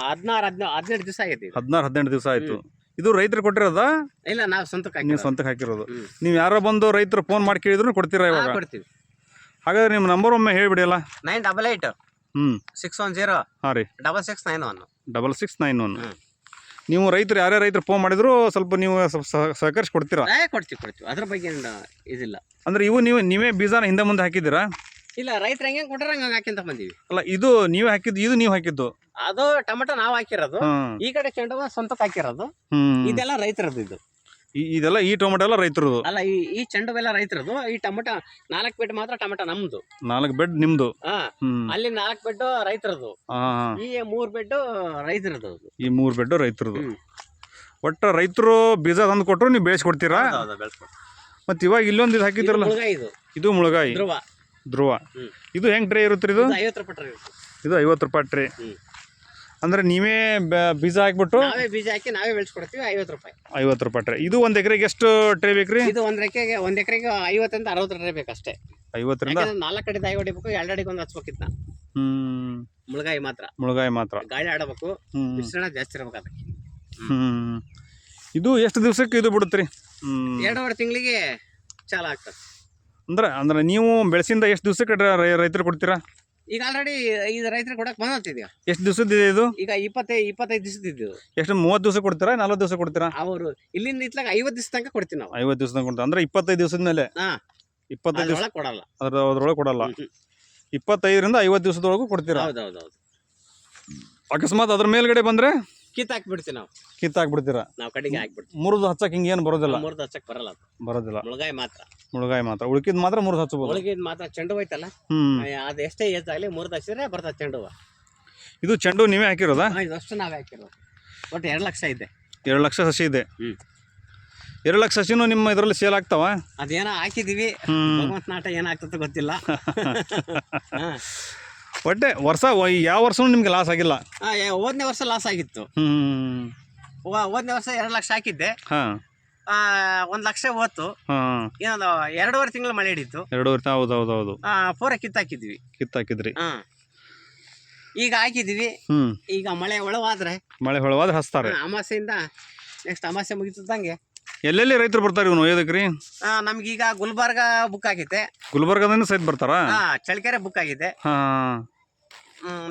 ಹದಿನಾರು ಹದಿನೇಳು ಹದಿನೆಂಟು ದಿವಸ ಆಗೈತಿ ಇದು. ಹದಿನಾರು ಹದಿನೆಂಟು ದಿವಸ ಆಯ್ತು. ಇದು ರೈತರು ಕೊಟ್ಟಿರೋದ? ಇಲ್ಲ ನಾವು ಸ್ವಂತಕ್ಕೆ ನೀವು ಹಾಕಿರೋದು. ಸ್ವಂತಕ್ಕೆ ಹಾಕಿರೋದು. ಹ್ಮ್. ನೀವು ಯಾರೋ ಬಂದು ರೈತರು ಫೋನ್ ಮಾಡಿ ಕೇಳಿದ್ರು ಕೊಡ್ತೀರಾ ಹಾ, ಇವಾಗ ಕೊಡ್ತೀವಿ. ಹಾಗಾದ್ರೆ ನಿಮ್ಮ ನಂಬರ್ ಒಮ್ಮೆ ಹೇಳ್ಬಿಡಿ ಅಲ್ಲ ನೈನ್ ಡಬಲ್ ಏಯ್ಟ್ ಹ್ಞೂ ಸಿಕ್ಸ್ ಒನ್ ಜೀರೋ ಹಾಂ ರೀ. Double six nine one double six nine one ಹ್ಮ್. ನೀವು ರೈತರು ಯಾರೇ ರೈತರು ಫೋನ್ ಮಾಡಿದ್ರು ಸ್ವಲ್ಪ ನೀವು ಸ್ವಲ್ಪ ಸಹ- ಸಹಕರಿಸಿ ಕೊಡ್ತೀರಾ ಕೊಡ್ತೀವಿ ಕೊಡ್ತೀವಿ. ಅದ್ರ ಬಗ್ಗೆ ಏನು ಇದಿಲ್ಲ. ಅಂದ್ರೆ ಇವು ನೀವು ನೀವೇ ಬೀಜನ ಹಿಂದೆ ಮುಂದೆ ಹಾಕಿದ್ದೀರಾ? ಇಲ್ಲ ರೈತರ ಹೆಂಗೆ ಕೊಟ್ಟಾರ ಹಂಗ ಹಾಕಿಂತ ಬಂದೀವಿ. ಅಲ್ಲ ಇದು ನೀವೇ ಹಾಕಿದ್ದು ಇದು ನೀವು ಹಾಕಿದ್ದು? ಅದು ಟೊಮೆಟೊ ನಾವು ಹಾಕಿರೋದು. ಈ ಕಡೆ ಚೆಂಡು ಸ್ವಂತ ಸ್ವಂತಕ್ಕೆ ಹಾಕಿರೋದು. ಇದೆಲ್ಲ ರೈತರದ್ದು ಇದು. ಇದೆಲ್ಲ ಈ ಟೊಮೆಟೊ ಎಲ್ಲ ರೈತರದು ಅಲ್ಲ ಈ ಈ ಚೆಂಡು ಎಲ್ಲ ರೈತರದು ಈ ಟೊಮೆಟೊ ನಾಲ್ಕು ಬೆಡ್ ಮಾತ್ರ ಟೊಮೆಟೊ ನಮ್ದು. ನಾಲ್ಕು ಬೆಡ್ ನಿಮ್ದು? ಹಾ. ಅಲ್ಲಿ ನಾಲ್ಕು ಬೆಡ್ ರೈತರದು ಹಾಂ ಹಾಂ ಈ ಮೂರ್ ಬೆಡ್ ರೈತರದು ಅದು. ಈ ಮೂರು ಬೆಡ್ ರೈತರದು ಒಟ್ಟ ಒಟ್ಟು ರೈತರು ಬೀಜ ತಂದು ಕೊಟ್ಟರು ನೀವು ಬೆಳೆಸ್ಕೊಡ್ತೀರಾ ಹೌದು, ಬೆಳ್ಸ್ಕೊಡ್ತೀವಿ. ಮತ್ತು ಇವಾಗ ಇಲ್ಲೊಂದು ಇದು ಇದು ಹಾಕಿದ್ರಲ್ಲ ಮುಳುಗಾಯಿ ಇದು. ಇದು ಮುಳುಗಾಯಿ. ಧ್ರುವ. ಧ್ರುವ. ಇದು ಹೆಂಗೆ ಟ್ರೇ ಇರುತ್ತೆ ಇದು? ಇದು ಐವತ್ತು ರೂಪಾಯಿ ಟ್ರೈ ಇರುತ್ತೆ. ಇದು ಐವತ್ತು ರೂಪಾಯಿ ಟ್ರೇ. ಅಂದ್ರೆ ನೀವೇ ಬ- ಬೀಜ ಹಾಕ್ಬಿಟ್ಟು ನಾವೇ ಬೀಜ ಹಾಕಿ ನಾವೇ ಬೆಳೆಸ್ಕೊಡ್ತೀವಿ ಐವತ್ತು ರೂಪಾಯಿ. ಐವತ್ತು ರೂಪಾಯಿ ಟ್ರೇ. ಇದು ಒಂದು ಎಕರೆಗೆ ಎಷ್ಟು ಟ್ರೇ ಬೇಕ್ರಿ? ಇದು ಒಂದ್ ಎಕರೆಗೆ ಒಂದ್ ಎಕರೆಗೆ ಐವತ್ತರಿಂದ ಅರವತ್ತು ಟ್ರೈ ಬೇಕಷ್ಟೇ. ಐವತ್ತರಿಂದ? ಯಾಕಂದ್ರೆ ನಾಲ್ಕು ಕಡೆ ದಾಯಿ ಹೊಡಿಬೇಕು ಎರಡು ಅಡಿಗೆ ಒಂದು ಹಚ್ಬೇಕಿತ್ತ. ಹ್ಞೂ ಮುಳುಗಾಯಿ ಮಾತ್ರ. ಮುಳುಗಾಯಿ ಮಾತ್ರ. ಗಾಳಿ ಆಡಬೇಕು ಮಿಶ್ರಣ ಜಾಸ್ತಿ ಇರ್ಬೇಕು ಅದಕ್ಕೆ. ಇದು ಎಷ್ಟು ದಿವಸಕ್ಕೆ ಇದು ಬಿಡುತ್ತೆ ರೀ ಹ್ಞೂ ಎರಡೂವರೆ ತಿಂಗಳಿಗೆ ಚಾಲ ಆಗ್ತದೆ. ಅಂದ್ರೆ ಅಂದ್ರೆ ನೀವು ಬೆಳೆಸಿಂದ ಎಷ್ಟು ದಿವಸಕ್ಕೆ ರೈತರು ಕೊಡ್ತೀರಾ? ಈಗ ಆಲ್ರೆಡಿ ಇದು ರೈತರಿಗೆ ಕೊಡಕ್ಕೆ ಬಂದಿದ್ದೀವಿ ಎಷ್ಟು ದಿವಸದಿದೆ ಇದು ಈಗ ಇಪ್ಪತ್ತೈ ಇಪ್ಪತ್ತೈದು ದಿವಸದಿದ್ದು ಎಷ್ಟು ಮೂವತ್ತು ದಿವಸ ಕೊಡ್ತೀರಾ ನಲ್ವತ್ತು ದಿವಸ ಕೊಡ್ತೀರಾ? ಅವರು ಇಲ್ಲಿಂದ ಇತ್ಲಾಗ ಐವತ್ತು ದಿವಸ ತನಕ ಕೊಡ್ತೀವಿ ನಾವು. ಐವತ್ತು ದಿವಸ ಕೊಡ್ತೀವಿ ಅಂದ್ರೆ ಇಪ್ಪತ್ತೈದು ದಿವಸದ ಮೇಲೆ? ಹಾ. ಇಪ್ಪತ್ತೈದು ದಿವಸ ಕೊಡಲ್ಲ. ಅದ್ರ ಅದ್ರೊಳಗೆ ಕೊಡಲ್ಲ. ಇಪ್ಪತ್ತೈದರಿಂದ ಐವತ್ತು ದಿವಸದೊಳಗೂ ಕೊಡ್ತೀರಾ? ಹೌದೌದೌದು ಅಕಸ್ಮಾತ್ ಅದ್ರ ಮೇಲ್ಗಡೆ ಬಂದ್ರೆ? ಕಿತ್ ಹಾಕ್ಬಿಡ್ತೀವಿ ನಾವು. ಕಿತ್ತಾಕ್ಬಿಡ್ತೀರಾ ನಾವು ಕಡೆಗೆ ಹಾಕ್ಬಿಡ್ತೀವಿ. ಮುರಿದು ಹಚ್ಚಕ್ ಹಿಂಗೆ ಏನು ಬರೋದಿಲ್ಲ? ಮುರಿದು ಹಚ್ಚಕ್ ಬರಲ್ಲ ಅದು. ಬರೋದಿಲ್ಲ. ಮುಳುಗಾಯಿ ಮಾತ್ರ. ಮುಳುಗಾಯಿ ಮಾತ್ರ. ಉಳ್ಕಿದ್ ಮಾತ್ರ ಮುರಿದು ಹಚ್ಚಬಹುದು ಒಳಗೆ ಮಾತ್ರ ಚೆಂಡು ಹೋಯ್ತಲ್ಲ? ಹ್ಮ್. ಅದು ಎಷ್ಟೇ ಏಜಾಗಲಿ ಮುರಿದು ಹಚ್ಚಿದ್ರೆ ಬರ್ತದೆ ಚೆಂಡು ಹೂವ. ಇದು ಚೆಂಡು ನೀವೇ ಹಾಕಿರೋದಾ? ಹಾ, ಇದಷ್ಟು ನಾವೇ ಹಾಕಿರೋದು. ಒಟ್ಟು ಎರಡು ಲಕ್ಷ ಇದೆ. ಎರಡು ಲಕ್ಷ ಸಸಿ ಇದೆ. ಹ್ಮ್. ಎರಡು ಲಕ್ಷ ಸಸಿನೂ ನಿಮ್ಮ ಇದರಲ್ಲಿ ಸೇಲ್ ಆಗ್ತಾವ? ಅದೇನೋ ಹಾಕಿದೀವಿ. ಹ್ಮ್. ಭಗವಂತ ನಾಟ ಏನಾಗ್ತದೆ ಗೊತ್ತಿಲ್ಲ. ಹಾ. ಒಟ್ಟೆ ವರ್ಷ ಯಾವ ವರ್ಷನೂ ನಿಮ್ಗೆ ಲಾಸ್ ಆಗಿಲ್ಲ. ಆ, ಏ, ಹೋದ್ನೇ ವರ್ಷ ಲಾಸ್ ಆಗಿತ್ತು. ಹ್ಮ್. ಹೋ- ಹೋದ್ನೇ ವರ್ಷ ಎರಡು ಲಕ್ಷ ಹಾಕಿದ್ದೆ. ಹಾಂ. ಆ, ಒಂದ್ ಲಕ್ಷ ಹೋತು. ಏನೋ ಇನ್ನೊಂದು ಎರಡೂವರೆ ತಿಂಗಳು ಮಳೆ ಹಿಡಿತು. ಎರಡೂವರೆ ತ- ಹೌದು ಹೌದು ಹೌದು ಆ, ಪೂರ ಕಿತ್ತಾಕಿದ್ವಿ. ಕಿತ್ತಾಕಿದ್ರಿ. ಹಾ. ಈಗ ಹಾಕಿದ್ವಿ. ಹ್ಮ್. ಈಗ ಮಳೆ ಒಳವಾದ್ರೆ ಮಳೆ ಹೊಳವಾದ್ರೆ ಹಸ್ತಾರೆ ಅಮಾಸೆಯಿಂದ ನೆಕ್ಸ್ಟ್ ಅಮಾಸೆ ಮುಗಿತದಂಗೆ. ಎಲ್ಲೆಲ್ಲಿ ರೈತರು ಬರ್ತಾರೆ ಇವನು ಒಯ್ಯೋದಕ್ಕೆ ರೀ ಈಗ ನಮ್ಗೀಗ ಗುಲ್ಬರ್ಗ ಬುಕ್ ಆಗೈತೆ ಗುಲ್ಬರ್ಗದಿಂದ ಸಹಿತ ಬರ್ತಾರಾ? ಹಾ ಚಳ್ಳಕೆರೆ ಬುಕ್ ಆಗಿದೆ. ಹಾಂ.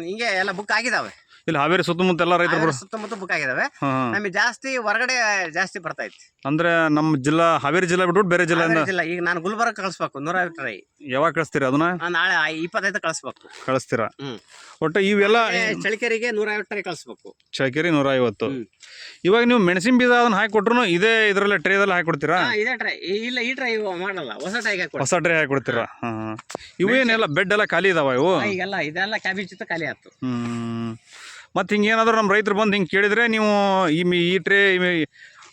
ಹಿಂಗೆ ಎಲ್ಲ ಬುಕ್ ಆಗಿದಾವೆ. ಇಲ್ಲಿ ಹಾವೇರಿ ಸುತ್ತಮುತ್ತ ಎಲ್ಲ ರೈತರು ಬರೋ ಸುತ್ತಮುತ್ತ ಬುಕ್ ಆಗಿದಾವೆ. ಹಾಂ ನಮಗೆ ಜಾಸ್ತಿ ಹೊರಗಡೆ ಜಾಸ್ತಿ ಬರ್ತಾ ಇತ್ತು ಅಂದ್ರೆ ನಮ್ಮ ಜಿಲ್ಲಾ ಹಾವೇರಿ ಜಿಲ್ಲಾ ಬಿಟ್ಬಿಟ್ಟು ಬೇರೆ ಜಿಲ್ಲೆಯಿಂದ ಇಲ್ಲ ಜಿಲ್ಲಾ. ಈಗ ನಾನು ಗುಲ್ಬರ್ಗ ಕಳಿಸ್ಬೇಕು ನೂರೈವತ್ತು ಟ್ರೈ ಯಾವಾಗ ಕಳಿಸ್ತೀರಾ ಅದನ್ನ? ನಾಳೆ ಇಪ್ಪತ್ತೈದು ಕಳಿಸ್ಬೇಕು. ಕಳಿಸ್ತೀರಾ? ಹ್ಮ್. ಒಟ್ಟು ಇವೆಲ್ಲ ಮತ್ತೆ ನೂರೈವತ್ತು ಟ್ರೈ ಕಳಿಸ್ಬೇಕು. ಚಳಿಕೆರಿ ನೂರ ಐವತ್ತು. ಹ್ಮ್. ಇವಾಗ ನೀವು ಮೆಣಸಿನ ಬೀಜ ಅದನ್ನ ಹಾಕಿ ಕೊಟ್ರು ಇದೇ ಇದರಲ್ಲೇ ಟ್ರೇದಲ್ಲಿ ಹಾಕಿ ಕೊಡ್ತೀರಾ? ಹಾ ಇದೇ ಟ್ರೈ ಇಲ್ಲ ಈ ಟ್ರೈ ಮಾಡಲ್ಲ. ಹೊಸ ಟ್ರೈ ಹಾಕಿ ಹೊಸ ಟ್ರೇ ಹಾಕಿ ಕೊಡ್ತೀರಾ? ಹಾಂ. ಹಾಂ ಇವೇನೆಲ್ಲ ಬೆಡ್ ಎಲ್ಲ ಖಾಲಿ ಇದಾವ ಇವು? ಈಗೆಲ್ಲ ಇದೆಲ್ಲ ಕ್ಯಾಬೇಜ್ ಜೊತೆ ಖಾಲಿ ಆಯ್ತು. ಹ್ಮ್. ಮತ್ತೆ ಏನಾದರೂ ನಮ್ಮ ರೈತರು ಬಂದು ಹಿಂಗೆ ಕೇಳಿದ್ರೆ ನೀವು ಈ ಮಿ- ಈ ಟ್ರೇ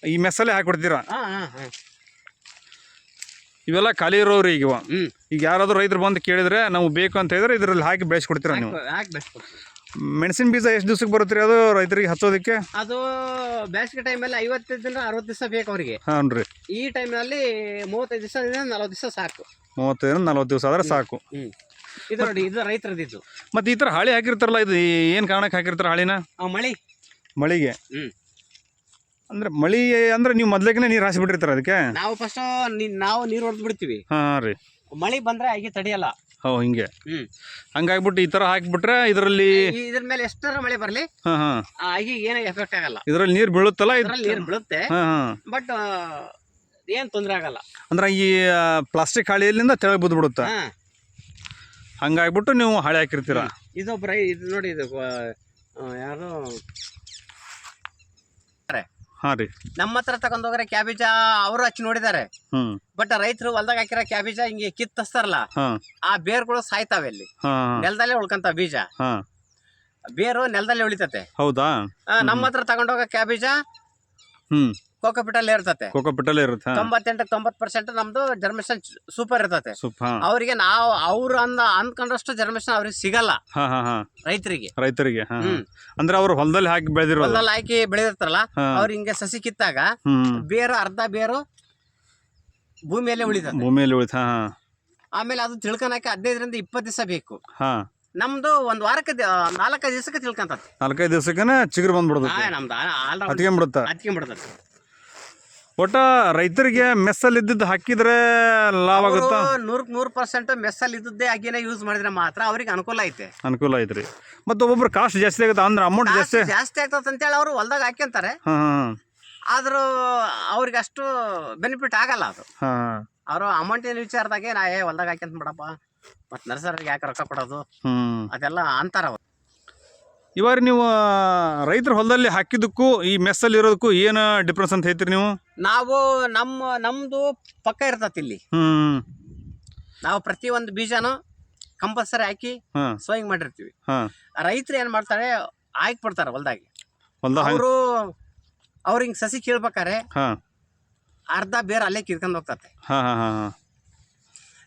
ಈ- ಮೆಸ್ಸಲ್ಲೇ ಹಾಕಿ ಕೊಡ್ತೀರಾ ಹಾ ಹಾ ಹಾ. ಇವೆಲ್ಲ ಖಾಲಿ ಇರೋರು ಈಗ ಇವ. ಈಗ ಯಾರಾದರೂ ರೈತರು ಬಂದು ಕೇಳಿದ್ರೆ ನಾವು ಬೇಕು ಅಂತ ಹೇಳಿದ್ರೆ ಇದರಲ್ಲಿ ಹಾಕಿ ಬೆಳೆಸ್ಕೊಡ್ತೀರಾ ನೀವು? ಹಾಕಿ ಮೆಣಸಿನ ಬೀಜ ಎಷ್ಟು ದಿವ್ಸಕ್ಕೆ ಬರುತ್ತೆ ರೀ ಅದು ರೈತರಿಗೆ ಹಚ್ಚೋದಕ್ಕೆ? ಅದು ಬೇಸಿಗೆ ಟೈಮಲ್ಲಿ ಐವತ್ತೈದು ದಿನ ಅರವತ್ತು ದಿವಸ ಬೇಕು ಅವರಿಗೆ. ಹಾಂ ರೀ. ಈ ಟೈಮ್ನಲ್ಲಿ ಮೂವತ್ತೈದು ದಿವಸ ನಲವತ್ತು ದಿವಸ ಸಾಕು. ಮೂವತ್ತೈದು ನಲ್ವತ್ತು ದಿವಸ ಆದ್ರೆ ಸಾಕು. ಇದು ನೋಡಿ ಇದು ರೈತರದಿದ್ದು ಮತ್ತೆ ಈ ಥರ ಹಾಳಿ ಹಾಕಿರ್ತಾರಲ್ಲ ಇದು ಏನು ಕಾರಣಕ್ಕೆ ಹಾಕಿರ್ತಾರೆ ಹಾಳಿನ? ಆ ಮಳಿ? ಮಳಿಗೆ. ಹ್ಮ್. ಅಂದ್ರೆ ಮಳಿ ಅಂದ್ರೆ ನೀವು ಮೊದ್ಲೇನೆ ನೀರು ಹಾಸಿ ಬಿಟ್ಟಿರ್ತಾರೆ ಅದಕ್ಕೆ? ನಾವು ಫಸ್ಟ್ ನಾವು ನೀರು ಹೊಡೆದು ಬಿಡ್ತೀವಿ. ಹಾಂ ರೀ. ಮಳಿ ಬಂದ್ರೆ ಆಗಿ ತಡೆಯಲ್ಲ. ಹೋ ಹಿಂಗೆ. ಹ್ಮ್. ಹಂಗಾಗ್ಬಿಟ್ಟು ಈ ಥರ ಹಾಕಿಬಿಟ್ರೆ ಇದರಲ್ಲಿ ಈ- ಇದ್ರ ಮೇಲೆ ಎಷ್ಟರ ಮಳೆ ಬರಲಿ? ಹಾಂ ಹಾಂ. ಆಗಿ ಏನೂ ಎಫೆಕ್ಟ್ ಆಗಲ್ಲ. ಇದರಲ್ಲಿ ನೀರು ಬೀಳುತ್ತಲ್ಲ ಇದು? ಇದ್ರಲ್ಲಿ ನೀರು ಬೀಳುತ್ತೆ. ಹಾಂ ಹಾಂ. ಬಟ್ ಏನ್ ತೊಂದರೆ ಆಗಲ್ಲ. ಅಂದ್ರೆ ಈ ಪ್ಲಾಸ್ಟಿಕ್ ಹಾಳಿಯಲ್ಲಿಂದ ತೆಳಗೆ ಬಿದ್ದು ಬಿಡುತ್ತೆ ಹಾ. ಹಂಗಾಗ್ಬಿಟ್ಟು ನೀವು ಹಾಳೆ ಹಾಕಿರ್ತೀರ? ಇದೊಬ್ಬರ ಇದು ನೋಡಿ ಇದು ಯಾರು? ಹಾಂ ರೀ. ನಮ್ಮ ಹತ್ರ ತಗೊಂಡೋಗ್ರೆ ಕ್ಯಾಬೇಜ ಅವರು ಹಚ್ಚಿ ನೋಡಿದಾರೆ. ಹ್ಞೂ ಬಟ್ ರೈತರು ಹೊಲ್ದಾಗ ಹಾಕಿರೋ ಕ್ಯಾಬೇಜ ಹಿಂಗೆ ಕಿತ್ತಸ್ತಾರಲ್ಲ ಹಾಂ. ಆ ಬೇರ್ಗಳು ಸಾಯ್ತಾವೆ ಅಲ್ಲಿ. ಹಾಂ ನೆಲದಲ್ಲೇ ಉಳ್ಕಂತ ಬೀಜ. ಹಾಂ. ಬೇರು ನೆಲದಲ್ಲೇ ಉಳಿತತೆ. ಹೌದಾ? ಆ, ನಮ್ಮ ಹತ್ರ ತಗೊಂಡೋಗ ಕ್ಯಾಬೇಜ ಹ್ಞೂ ಕೋಕೋಪಿಟಲ್ಲಿ ಇರ್ತತೆ. ಕೋಕೋಪಿಟಲ್ ಇರುತ್ತೆ? ತೊಂಬತ್ತೆಂಟ ತೊಂಬತ್ತು ಪರ್ಸೆಂಟ್ ನಮ್ದು ಜರ್ಮೇಷನ್ ಸೂಪರ್ ಇರ್ತತೆ. ಅವ್ರಿಗೆ ನಾವು ಅವ್ರು ಅಂದ ಅಂದ್ಕೊಂಡಷ್ಟು ಜರ್ಮೇಷನ್ ಅವ್ರಿಗೆ ಸಿಗಲ್ಲ. ರೈತರಿಗೆ. ರೈತರಿಗೆ ಅಂದ್ರೆ ಅವ್ರು ಹೊಲದಲ್ಲಿ ಹಾಕಿ ಬೆಳೆದಿರ ಹೊಲದಲ್ಲಿ ಹಾಕಿ ಬೆಳೆದಿರ್ತಾರಲ್ಲ ಅವ್ರ ಹಿಂಗೆ ಸಸಿ ಕಿತ್ತಾಗ ಬೇರು ಅರ್ಧ ಬೇರು ಭೂಮಿಯಲ್ಲೇ ಉಳಿತ ಭೂಮಿಯಲ್ಲಿ ಉಳಿತ ಆಮೇಲೆ ಅದು ತಿಳ್ಕೊಳಕ್ಕೆ ಹದಿನೈದರಿಂದ ಇಪ್ಪತ್ತು ದಿವಸ ಬೇಕು. ನಮ್ದು ಒಂದ್ ವಾರಕ್ಕೆ ನಾಲ್ಕೈದು ದಿವಸಕ್ಕೆ ತಿಳ್ಕೊಂತ ನಾಲ್ಕೈದು ದಿವಸಕ್ಕೆ ಚಿಗುರು ಬಂದ್ಬಿಡುತ್ತೆ. ನಮ್ದು ಆಲ್ ಹತ್ಕೊಂಡ್ಬಿಡುತ್ತೆ ಹತ್ಕೊಂಡ್ಬಿಡ್ತದೆ ಒಟ್ಟ ರೈತರಿಗೆ ಮೆಸ್ಸಲ್ಲಿ ಇದ್ದಿದ್ದು ಹಾಕಿದ್ರೆ ಲಾಭ ಆಗುತ್ತಾ? ನೂರಕ್ಕೆ ನೂರು ಪರ್ಸೆಂಟ್ ಮೆಸ್ಸಲ್ಲಿ ಇದ್ದದ್ದೇ ಆಗಿನೇ ಯೂಸ್ ಮಾಡಿದ್ರೆ ಮಾತ್ರ ಅವ್ರಿಗೆ ಅನುಕೂಲ ಐತೆ. ಅನುಕೂಲ ಐತ್ರಿ. ಮತ್ತೆ ಒಬ್ಬೊಬ್ರು ಕಾಸ್ಟ್ ಜಾಸ್ತಿ ಆಗುತ್ತೆ ಅಂದ್ರೆ ಅಮೌಂಟ್ ಜಾಸ್ತಿ ಜಾಸ್ತಿ ಆಗ್ತದೆ ಅಂತೇಳಿ ಅವರು ಹೊಲ್ದಾಗ ಹಾಕ್ಯಂತಾರೆ. ಆದ್ರೂ ಅವ್ರಿಗೆ ಅಷ್ಟು ಬೆನಿಫಿಟ್ ಆಗಲ್ಲ ಅದು. ಅವರು ಅಮೌಂಟಿನ ವಿಚಾರದಾಗೆ ನಾ ಏ ಹೊಲ್ದಾಗ ಹಾಕ್ಯಂತ ಬಿಡಪ್ಪ. ಮತ್ತೆ ನರ್ಸರಿಗೆ ಯಾಕೆ ರೊಕ್ಕ ಕೊಡೋದು? ಅದೆಲ್ಲ ಅಂತಾರ ಅವ್ರು. ಇವಾಗ ನೀವು ರೈತರ ಹೊಲದಲ್ಲಿ ಹಾಕಿದ್ದಕ್ಕೂ ಈ ಮೆಸ್ಸಲ್ಲಿ ಇರೋದಕ್ಕೂ ಏನು ಡಿಫ್ರೆನ್ಸ್ ಅಂತ ಹೇಳ್ತೀರಿ ನೀವು? ನಾವು ನಮ್ಮ ನಮ್ಮದು ಪಕ್ಕ ಇರ್ತತಿ ಇಲ್ಲಿ. ಹ್ಞೂ ನಾವು ಪ್ರತಿ ಒಂದು ಬೀಜನೂ ಕಂಪಲ್ಸರಿ ಹಾಕಿ ಹಾಂ. ಸೋಯಿಂಗ್ ಮಾಡಿರ್ತೀವಿ. ಹಾಂ. ರೈತರು ಏನು ಮಾಡ್ತಾರೆ ಹಾಕಿ ಬಿಡ್ತಾರೆ ಹೊಲ್ದಾಗೆ. ಹಂಗೆ? ಅವರು ಅವ್ರಿಗೆ ಹಿಂಗೆ ಸಸಿ ಕೀಳ್ಬೇಕಾರೆ ಹಾಂ. ಅರ್ಧ ಬೇರೆ ಅಲ್ಲೇ ಕಿರ್ಕೊಂಡು ಹೋಗ್ತತೆ. ಹಾಂ ಹಾಂ ಹಾಂ ಹಾಂ.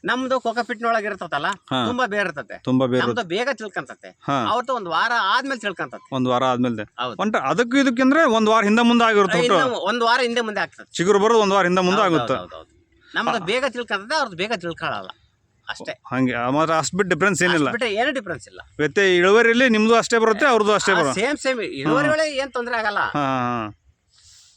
ನಮ್ದು ಕೊಕಪಿಟ್ನೊಳಗೆ ಇರ್ತತಲ್ಲ ಹಾ. ತುಂಬಾ ಬೇರೆ ಇರ್ತತೆ ತುಂಬಾ ಬೇರೆ ನಮ್ದು ಬೇಗ ತಿಳ್ಕಂತತೆ ಹಾಂ. ಅವ್ರದ್ದು ಒಂದು ವಾರ ಆದ್ಮೇಲೆ ತಿಳ್ಕಂತತೆ ಒಂದು ವಾರ ಆದ್ಮೇಲೆ ಹೌದು. ಒಂಟ ಅದಕ್ಕೂ ಇದಕ್ಕೆ ಅಂದ್ರೆ ಒಂದು ವಾರ ಹಿಂದೆ ಮುಂದೆ ಆಗಿರುತ್ತೆ ಒಟ್ಟು. ಇನ್ನು ಒಂದು ವಾರ ಹಿಂದೆ ಮುಂದೆ ಆಗ್ತದೆ. ಚಿಗುರು ಬರೋದು ಒಂದು ವಾರ ಹಿಂದೆ ಮುಂದೆ ಆಗುತ್ತೆ. ನಮ್ದು ಬೇಗ ತಿಳ್ಕಂತತೆ ಅವ್ರದ್ದು ಬೇಗ ತಿಳ್ಕೊಳ್ಳಲ್ಲ ಅಷ್ಟೇ. ಹಂಗೆ. ಮಾತ್ರ ಅಷ್ಟು ಬಿಟ್ಟು ಡಿಫ್ರೆನ್ಸ್ ಏನಿಲ್ಲ. ಏನು ಡಿಫ್ರೆನ್ಸ್ ಇಲ್ಲ. ವ್ಯತ್ಯ ಇಳುವರಿಯಲ್ಲಿ ನಿಮ್ದು ಅಷ್ಟೇ ಬರುತ್ತೆ ಅವ್ರದ್ದು ಅಷ್ಟೇ ಬರುತ್ತೆ. ಸೇಮ್ ಸೇಮ್ ಇಳುವರಿ ಏನ್ ತೊಂದರೆ ಆಗಲ್ಲ. ಹಾ ಹಾಂ.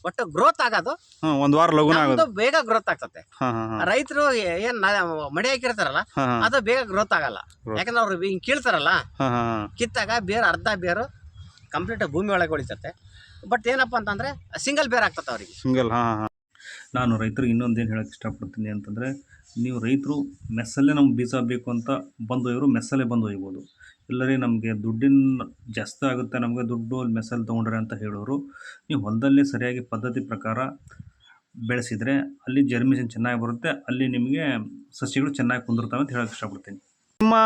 ಒಟ್ಟು ಗ್ರೋತ್ ಆಗೋದು. ಹಾಂ ಒಂದು ವಾರ ಆಗೋದು ನಮ್ದು ಬೇಗ ಗ್ರೋತ್ ಆಗ್ತತೆ. ಹಾಂ ಹಾಂ ಹಾಂ. ರೈತರು ಏನ್ ನ- ಮಡಿ ಹಾಕಿರ್ತಾರಲ್ಲ ಹಾಂ ಹಾಂ. ಅದು ಬೇಗ ಗ್ರೋತ್ ಆಗಲ್ಲ. ಯಾಕಂದ್ರೆ ಅವ್ರು ಹಿಂಗ್ ಕೀಳ್ತಾರಲ್ಲ ಹಾಂ ಹಾಂ ಕಿತ್ತಾಗ ಬೇರ್ ಅರ್ಧ ಬೇರು ಕಂಪ್ಲೀಟ್ ಭೂಮಿ ಒಳಗೆ ಉಳಿತತೆ. ಬಟ್ ಏನಪ್ಪ ಅಂತಂದ್ರೆ ಸಿಂಗಲ್ ಬೇರ್ ಆಗ್ತದೆ ಅವ್ರಿಗೆ. ಸಿಂಗಲ್ ಹಾಂ ಹಾಂ. ನಾನು ರೈತರಿಗೆ ಇನ್ನೊಂದೇನು ಹೇಳಕ್ಕೆ ಇಷ್ಟಪಡ್ತೀನಿ ಅಂತಂದರೆ ನೀವು ರೈತರು ಮೆಸ್ಸಲ್ಲೇ ನಮ್ಗೆ ಬೀಜ ಬೇಕು ಅಂತ ಬಂದು ಇವರು ಮೆಸ್ಸಲ್ಲೇ ಬಂದು ಒಯ್ಬೋದು ಇಲ್ಲರಿ ನಮಗೆ ದುಡ್ಡಿನ ಜಾಸ್ತಿ ಆಗುತ್ತೆ ನಮಗೆ ದುಡ್ಡು ಅಲ್ಲಿ ಮೆಸ್ಸಲ್ಲಿ ತೊಗೊಂಡ್ರೆ ಅಂತ ಹೇಳೋರು. ನೀವು ಹೊಲದಲ್ಲಿ ಸರಿಯಾಗಿ ಪದ್ಧತಿ ಪ್ರಕಾರ ಬೆಳೆಸಿದರೆ ಅಲ್ಲಿ ಜರ್ಮಿಷನ್ ಚೆನ್ನಾಗಿ ಬರುತ್ತೆ ಅಲ್ಲಿ ನಿಮಗೆ ಸಸಿಗಳು ಚೆನ್ನಾಗಿ ಕುಂದಿರ್ತಾವೆ ಅಂತ ಹೇಳೋಕ್ಕೆ ಇಷ್ಟಪಡ್ತೀನಿ. ನಿಮ್ಮ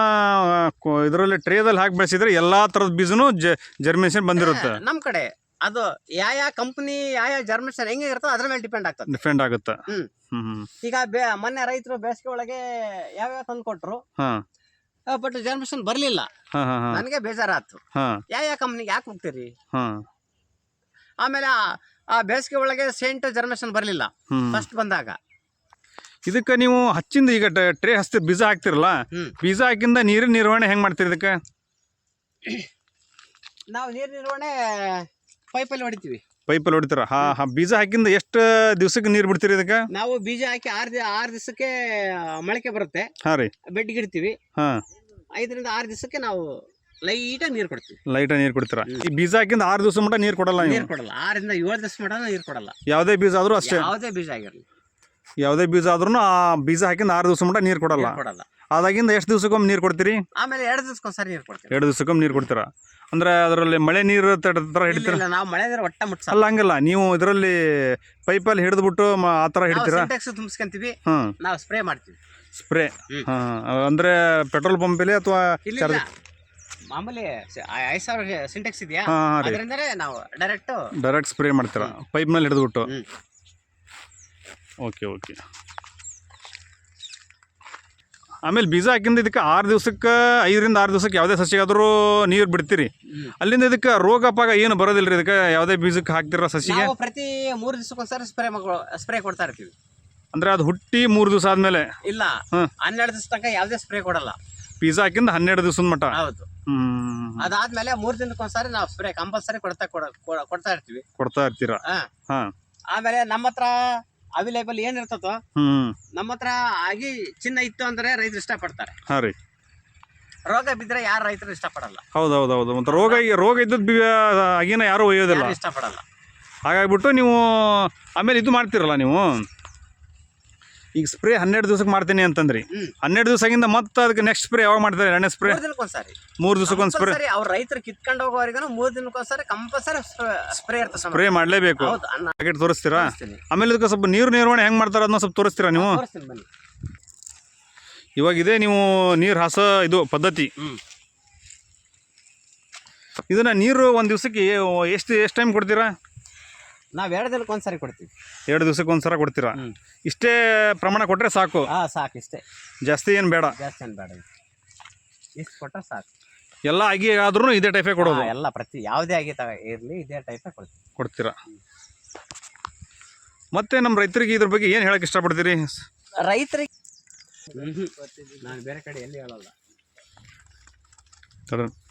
ಇದರಲ್ಲಿ ಟ್ರೇದಲ್ಲಿ ಹಾಕಿ ಬೆಳೆಸಿದ್ರೆ ಎಲ್ಲ ಥರದ ಬೀಜನೂ ಜ ಜರ್ಮಿನೇಷನ್ ಬಂದಿರುತ್ತೆ. ನಮ್ಮ ಕಡೆ ಅದು ಯಾವ ಯಾವ ಕಂಪನಿ ಯಾವ ಯಾವ ಜರ್ಮಿನೇಷನ್ ಹೆಂಗೆ ಇರ್ತದೆ ಅದ್ರ ಮೇಲೆ ಡಿಪೆಂಡ್ ಆಗ್ತದೆ. ಡಿಪೆಂಡ್ ಆಗುತ್ತೆ. ಹ್ಮ್. ಹ್ಞೂ ಹ್ಞೂ ಈಗ ಬೇ ಮೊನ್ನೆ ರೈತರು ಬೇಸಿಗೆ ಒಳಗೆ ಯಾವ್ಯಾವ ತಂದು ಕೊಟ್ಟರು ಹಾಂ. ಬಟ್ ಜನರೇಷನ್ ಬರ್ಲಿಲ್ಲ. ನನಗೆ ಬೇಜಾರಾತು. ಯಾವ ಯಾವ ಕಂಪ್ನಿಗೆ ಯಾಕೆ ಹೋಗ್ತೀರಿ? ಆಮೇಲೆ ಆ- ಬೇಸಿಗೆ ಒಳಗೆ ಸೇಂಟ್ ಜರ್ಮೇಷನ್ ಬರಲಿಲ್ಲ. ಫಸ್ಟ್ ಬಂದಾಗ. ಇದಕ್ಕೆ ನೀವು ಹಚ್ಚಿಂದ ಈಗ ಟ್ರೇ ಹಸ್ತಿ ಬೀಜ ಹಾಕ್ತಿರಲ್ಲ. ಬೀಜ ಹಾಕಿಂದ ನೀರಿನ ನಿರ್ವಹಣೆ ಹೆಂಗೆ ಮಾಡ್ತೀರಿ ಇದಕ್ಕೆ? ನಾವು ನೀರು ನಿರ್ವಹಣೆ ಪೈಪಲ್ಲಿ ಹೊಡಿತೀವಿ. ಪೈಪಲ್ಲಿ ಹೊಡಿತೀರ? ಹಾ ಹಾ. ಬೀಜ ಹಾಕಿಂದ ಎಷ್ಟು ದಿವ್ಸಕ್ಕೆ ನೀರು ಬಿಡ್ತೀರಿ ಇದಕ್ಕೆ? ನಾವು ಬೀಜ ಹಾಕಿ ಆರ್ ದಿ ಆರು ದಿವಸಕ್ಕೆ ಮೊಳಕೆ ಬರುತ್ತೆ. ಹಾಂ ರೀ. ಬೆಡ್ಗೆ ಇಡ್ತೀವಿ. ಹಾಂ. ಐದರಿಂದ ಆರು ದಿವಸಕ್ಕೆ ನಾವು ಲೈಟಾಗಿ ನೀರು ಕೊಡ್ತೀವಿ. ಲೈಟಾಗಿ ನೀರು ಕೊಡ್ತೀರ? ಈ ಬೀಜ ಹಾಕಿಂದ ಆರು ದಿವಸ ಮಟ್ಟ ನೀರು ಕೊಡಲ್ಲ ನೀರು ಕೊಡಲ್ಲ. ಆರಿಂದ ಏಳು ದಿವಸ ಮಟ ನೀರು ಕೊಡಲ್ಲ. ಯಾವುದೇ ಬೀಜ ಆದರೂ ಅಷ್ಟೇ? ಯಾವುದೇ ಬೀಜ ಆಗಿರಲಿ. ಯಾವುದೇ ಬೀಜ ಆದ್ರೂ ಆ ಬೀಜ ಹಾಕಿಂದ ಆರು ದಿವಸ ಮಟ್ಟ ನೀರು ಕೊಡಲ್ಲ? ಕೊಡಲ್ಲ. ಅದಾಗಿಂದ ಎಷ್ಟು ದಿವ್ಸಕ್ಕೊಮ್ಮೆ ನೀರು ಕೊಡ್ತೀರಿ? ಆಮೇಲೆ ಎರಡು ದಿವಸಕ್ಕೊಂದ್ಸರಿ ನೀರು ಕೊಡ್ತೀವಿ. ಎರಡು ದಿವ್ಸಕ್ಕೊಮ್ಮೆ ನೀರು ಕೊಡ್ತೀರಾ? ಅಂದ್ರೆ ಅದರಲ್ಲಿ ಮಳೆ ನೀರು ತಡ- ಹಿಡಿತೀರ? ನಾವು ಮಳೆ ಒಟ್ಟ ಮುಟ್ಸ. ಅಲ್ಲ ಹಂಗಲ್ಲ. ನೀವು ಇದರಲ್ಲಿ ಪೈಪಲ್ಲಿ ಹಿಡಿದ್ಬಿಟ್ಟು ಮ- ಆ ಥರ ಹಿಡ್ತೀರಾ? ಸಿಂಟೆಕ್ಸ್ ತುಂಬಿಸ್ಕೊಂತೀವಿ. ಹಾಂ. ನಾವು ಸ್ಪ್ರೇ ಮಾಡ್ತೀವಿ. ಸ್ಪ್ರೇ. ಹಾಂ ಅಂದರೆ ಪೆಟ್ರೋಲ್ ಪಂಪಲ್ಲಿ ಅಥವಾ ಇಲ್ಲ ಚಾರ್ಜ್ ಮಾಮೂಲಿ ಸ- ಐ- ಐದು ಸಾವಿರ ಸಿಂಟೆಕ್ಸ್ ಇದೆಯಾ? ಹಾಂ ಹಾಂ ರೀ. ಅದರಿಂದಲೇ ನಾವು ಡೈರೆಕ್ಟ್ ಡೈರೆಕ್ಟ್ ಸ್ಪ್ರೇ ಮಾಡ್ತೀರಾ? ಮೇಲೆ ಹಿಡಿದ್ಬಿಟ್ಟು? ಹ್ಮ್. ಓಕೆ ಓಕೆ ಆಮೇಲೆ ಬೀಜ ಹಾಕಿಂದ ಇದಕ್ಕೆ ಆರು ದಿವ್ಸಕ್ಕೆ ಐದರಿಂದ ಆರು ದಿವ್ಸಕ್ಕೆ ಯಾವುದೇ ಸಸಿಗಾದರೂ ನೀರು ಬಿಡ್ತೀರಿ. ಅಲ್ಲಿಂದ ಇದಕ್ಕೆ ರೋಗ ಪಾಗ ಏನು ಬರೋದಿಲ್ಲ ರೀ ಇದಕ್ಕೆ? ಯಾವುದೇ ಬೀಜಕ್ಕೆ ಹಾಕ್ತಿರೋ ಸಸಿಗೆ? ನಾವು ಪ್ರತಿ ಮೂರು ದಿವಸಕ್ಕೊಂದ್ಸರಿ ಸ್ಪ್ರೇ ಸ್ಪ್ರೇ ಕೊಡ್ತಾ ಇರ್ತೀವಿ. ಅಂದರೆ ಅದು ಹುಟ್ಟಿ ಮೂರು ದಿವಸ ಆದಮೇಲೆ? ಇಲ್ಲ ಹ್ಮ್. ಹನ್ನೆರಡು ದಿವಸ ತನಕ ಯಾವುದೇ ಸ್ಪ್ರೇ ಕೊಡಲ್ಲ. ಬೀಜ ಹಾಕಿಂದ ಹನ್ನೆರಡು ದಿವಸದ ಮಟ್ಟ? ಹೌದು. ಅದಾದ್ಮೇಲೆ ಮೂರು ದಿನಕ್ಕೊಂದ್ಸರಿ ನಾವು ಸ್ಪ್ರೇ ಕಂಪಲ್ಸರಿ ಕೊಡ್ತಾ ಕೊಡ- ಕೊಡ- ಕೊಡ್ತಾ ಇರ್ತೀವಿ. ಕೊಡ್ತಾ ಇರ್ತೀರಾ? ಹಾ. ಹಾಂ. ಆಮೇಲೆ ನಮ್ಮ ಹತ್ರ ಅವೈಲೇಬಲ್ ಏನ್ ಇರ್ತತೋ ನಮ್ಮ ಹತ್ರ ಆಗಿ ಚಿನ್ನ ಇತ್ತು ಅಂದ್ರೆ ರೈತರು ಇಷ್ಟಪಡ್ತಾರೆ. ಹಾಂ ರೀ. ರೋಗ ಬಿದ್ರೆ ಯಾರು ರೈತರು ಇಷ್ಟಪಡಲ್ಲ. ಹೌದು ಹೌದು ಹೌದು ಮತ್ತು ರೋಗ ರೋಗ ಇದ್ದದ್ದು ಬಿ ಆಗಿನ ಯಾರು ಒಯ್ಯೋದಿಲ್ಲ. ಇಷ್ಟ ಇಷ್ಟಪಡಲ್ಲ. ಹಾಗಾಗ್ಬಿಟ್ಟು ನೀವು ಆಮೇಲೆ ಇದು ಮಾಡ್ತೀರಲ್ಲ ನೀವು? ಈಗ ಸ್ಪ್ರೇ ಹನ್ನೆರಡು ದಿವಸಕ್ಕೆ ಮಾಡ್ತೀನಿ ಅಂತಂದ್ರಿ. ಹನ್ನೆರಡು ದಿವಸದಿಂದ ಮತ್ತೆ ಅದಕ್ಕೆ ನೆಕ್ಸ್ಟ್ ಸ್ಪ್ರೇ ಯಾವಾಗ ಮಾಡ್ತಾರೆ ಎರಡನೇ ಸ್ಪ್ರೇ ಮೂರು ದಿನಕ್ಕೊಂದ್ಸರಿ ಮೂರು ದಿವಸಕ್ಕೊಂದು ಸ್ಪ್ರೇ ಕಂಪಲ್ಸರಿ ಅವ್ರ ರೈತರು ಕಿತ್ಕೊಂಡು ಹೋಗೋವರೆಗೂ ಮೂರು ದಿನಕ್ಕೊಂದ್ಸರಿ ಕಂಪಲ್ಸರಿ ಸ್ಪ್ರೇ ಇರ್ತದೆ. ಸ್ಪ್ರೇ ಮಾಡಲೇಬೇಕು. ಹೌದು ಅನ್ನ. ಪ್ಯಾಕೆಟ್ ತೋರಿಸ್ತೀರಾ? ತೋರಿಸ್ತೀನಿ. ಆಮೇಲೆ ಇದಕ್ಕೆ ಸ್ವಲ್ಪ ನೀರು ನಿರ್ವಹಣೆ ಹೆಂಗೆ ಮಾಡ್ತಾರೆ ಅದನ್ನ ಸ್ವಲ್ಪ ತೋರಿಸ್ತೀರಾ ನೀವು? ತೋರಿಸ್ತೀನಿ ಬನ್ನಿ. ಇವಾಗ ಇದೇ ನೀವು ನೀರು ಹಾಸ ಇದು ಪದ್ಧತಿ. ಹ್ಮ್. ಇದನ್ನ ನೀರು ಒಂದು ದಿವಸಕ್ಕೆ ಎಷ್ಟು ಎಷ್ಟು ಟೈಮ್ ಕೊಡ್ತೀರಾ? ನಾವ್ ಎರಡು ದಿನಕ್ಕೆ ಒಂದ್ಸರಿ ಕೊಡ್ತೀವಿ. ಎರಡು ದಿವಸಕ್ಕೆ ಒಂದ್ಸರಿ ಕೊಡ್ತೀರಾ? ಹ್ಮ್. ಇಷ್ಟೇ ಪ್ರಮಾಣ ಕೊಟ್ಟರೆ ಸಾಕು. ಹಾಂ ಸಾಕು ಇಷ್ಟೇ. ಜಾಸ್ತಿ ಏನು ಬೇಡ. ಜಾಸ್ತಿ ಏನು ಬೇಡ ಇಷ್ಟು ಕೊಟ್ಟರೆ ಸಾಕು. ಎಲ್ಲ ಆಗಿ ಆದ್ರೂ ಇದೇ ಟೈಪೇ ಕೊಡೋದು. ಹಾ, ಎಲ್ಲ ಪ್ರತಿ ಯಾವುದೇ ಆಗಿ ತಗ ಇರಲಿ ಇದೇ ಟೈಪೇ ಕೊಡ್ತೀವಿ. ಕೊಡ್ತೀರಾ? ಮತ್ತೆ ನಮ್ಮ ರೈತರಿಗೆ ಇದ್ರ ಬಗ್ಗೆ ಏನು ಹೇಳಕ್ಕೆ ಇಷ್ಟಪಡ್ತೀರಿ? ರೈತರಿಗೆ ನಾನು ಬೇರೆ ಕಡೆ ಎಲ್ಲಿ ಹೇಳಲ್ಲ. ತಡ-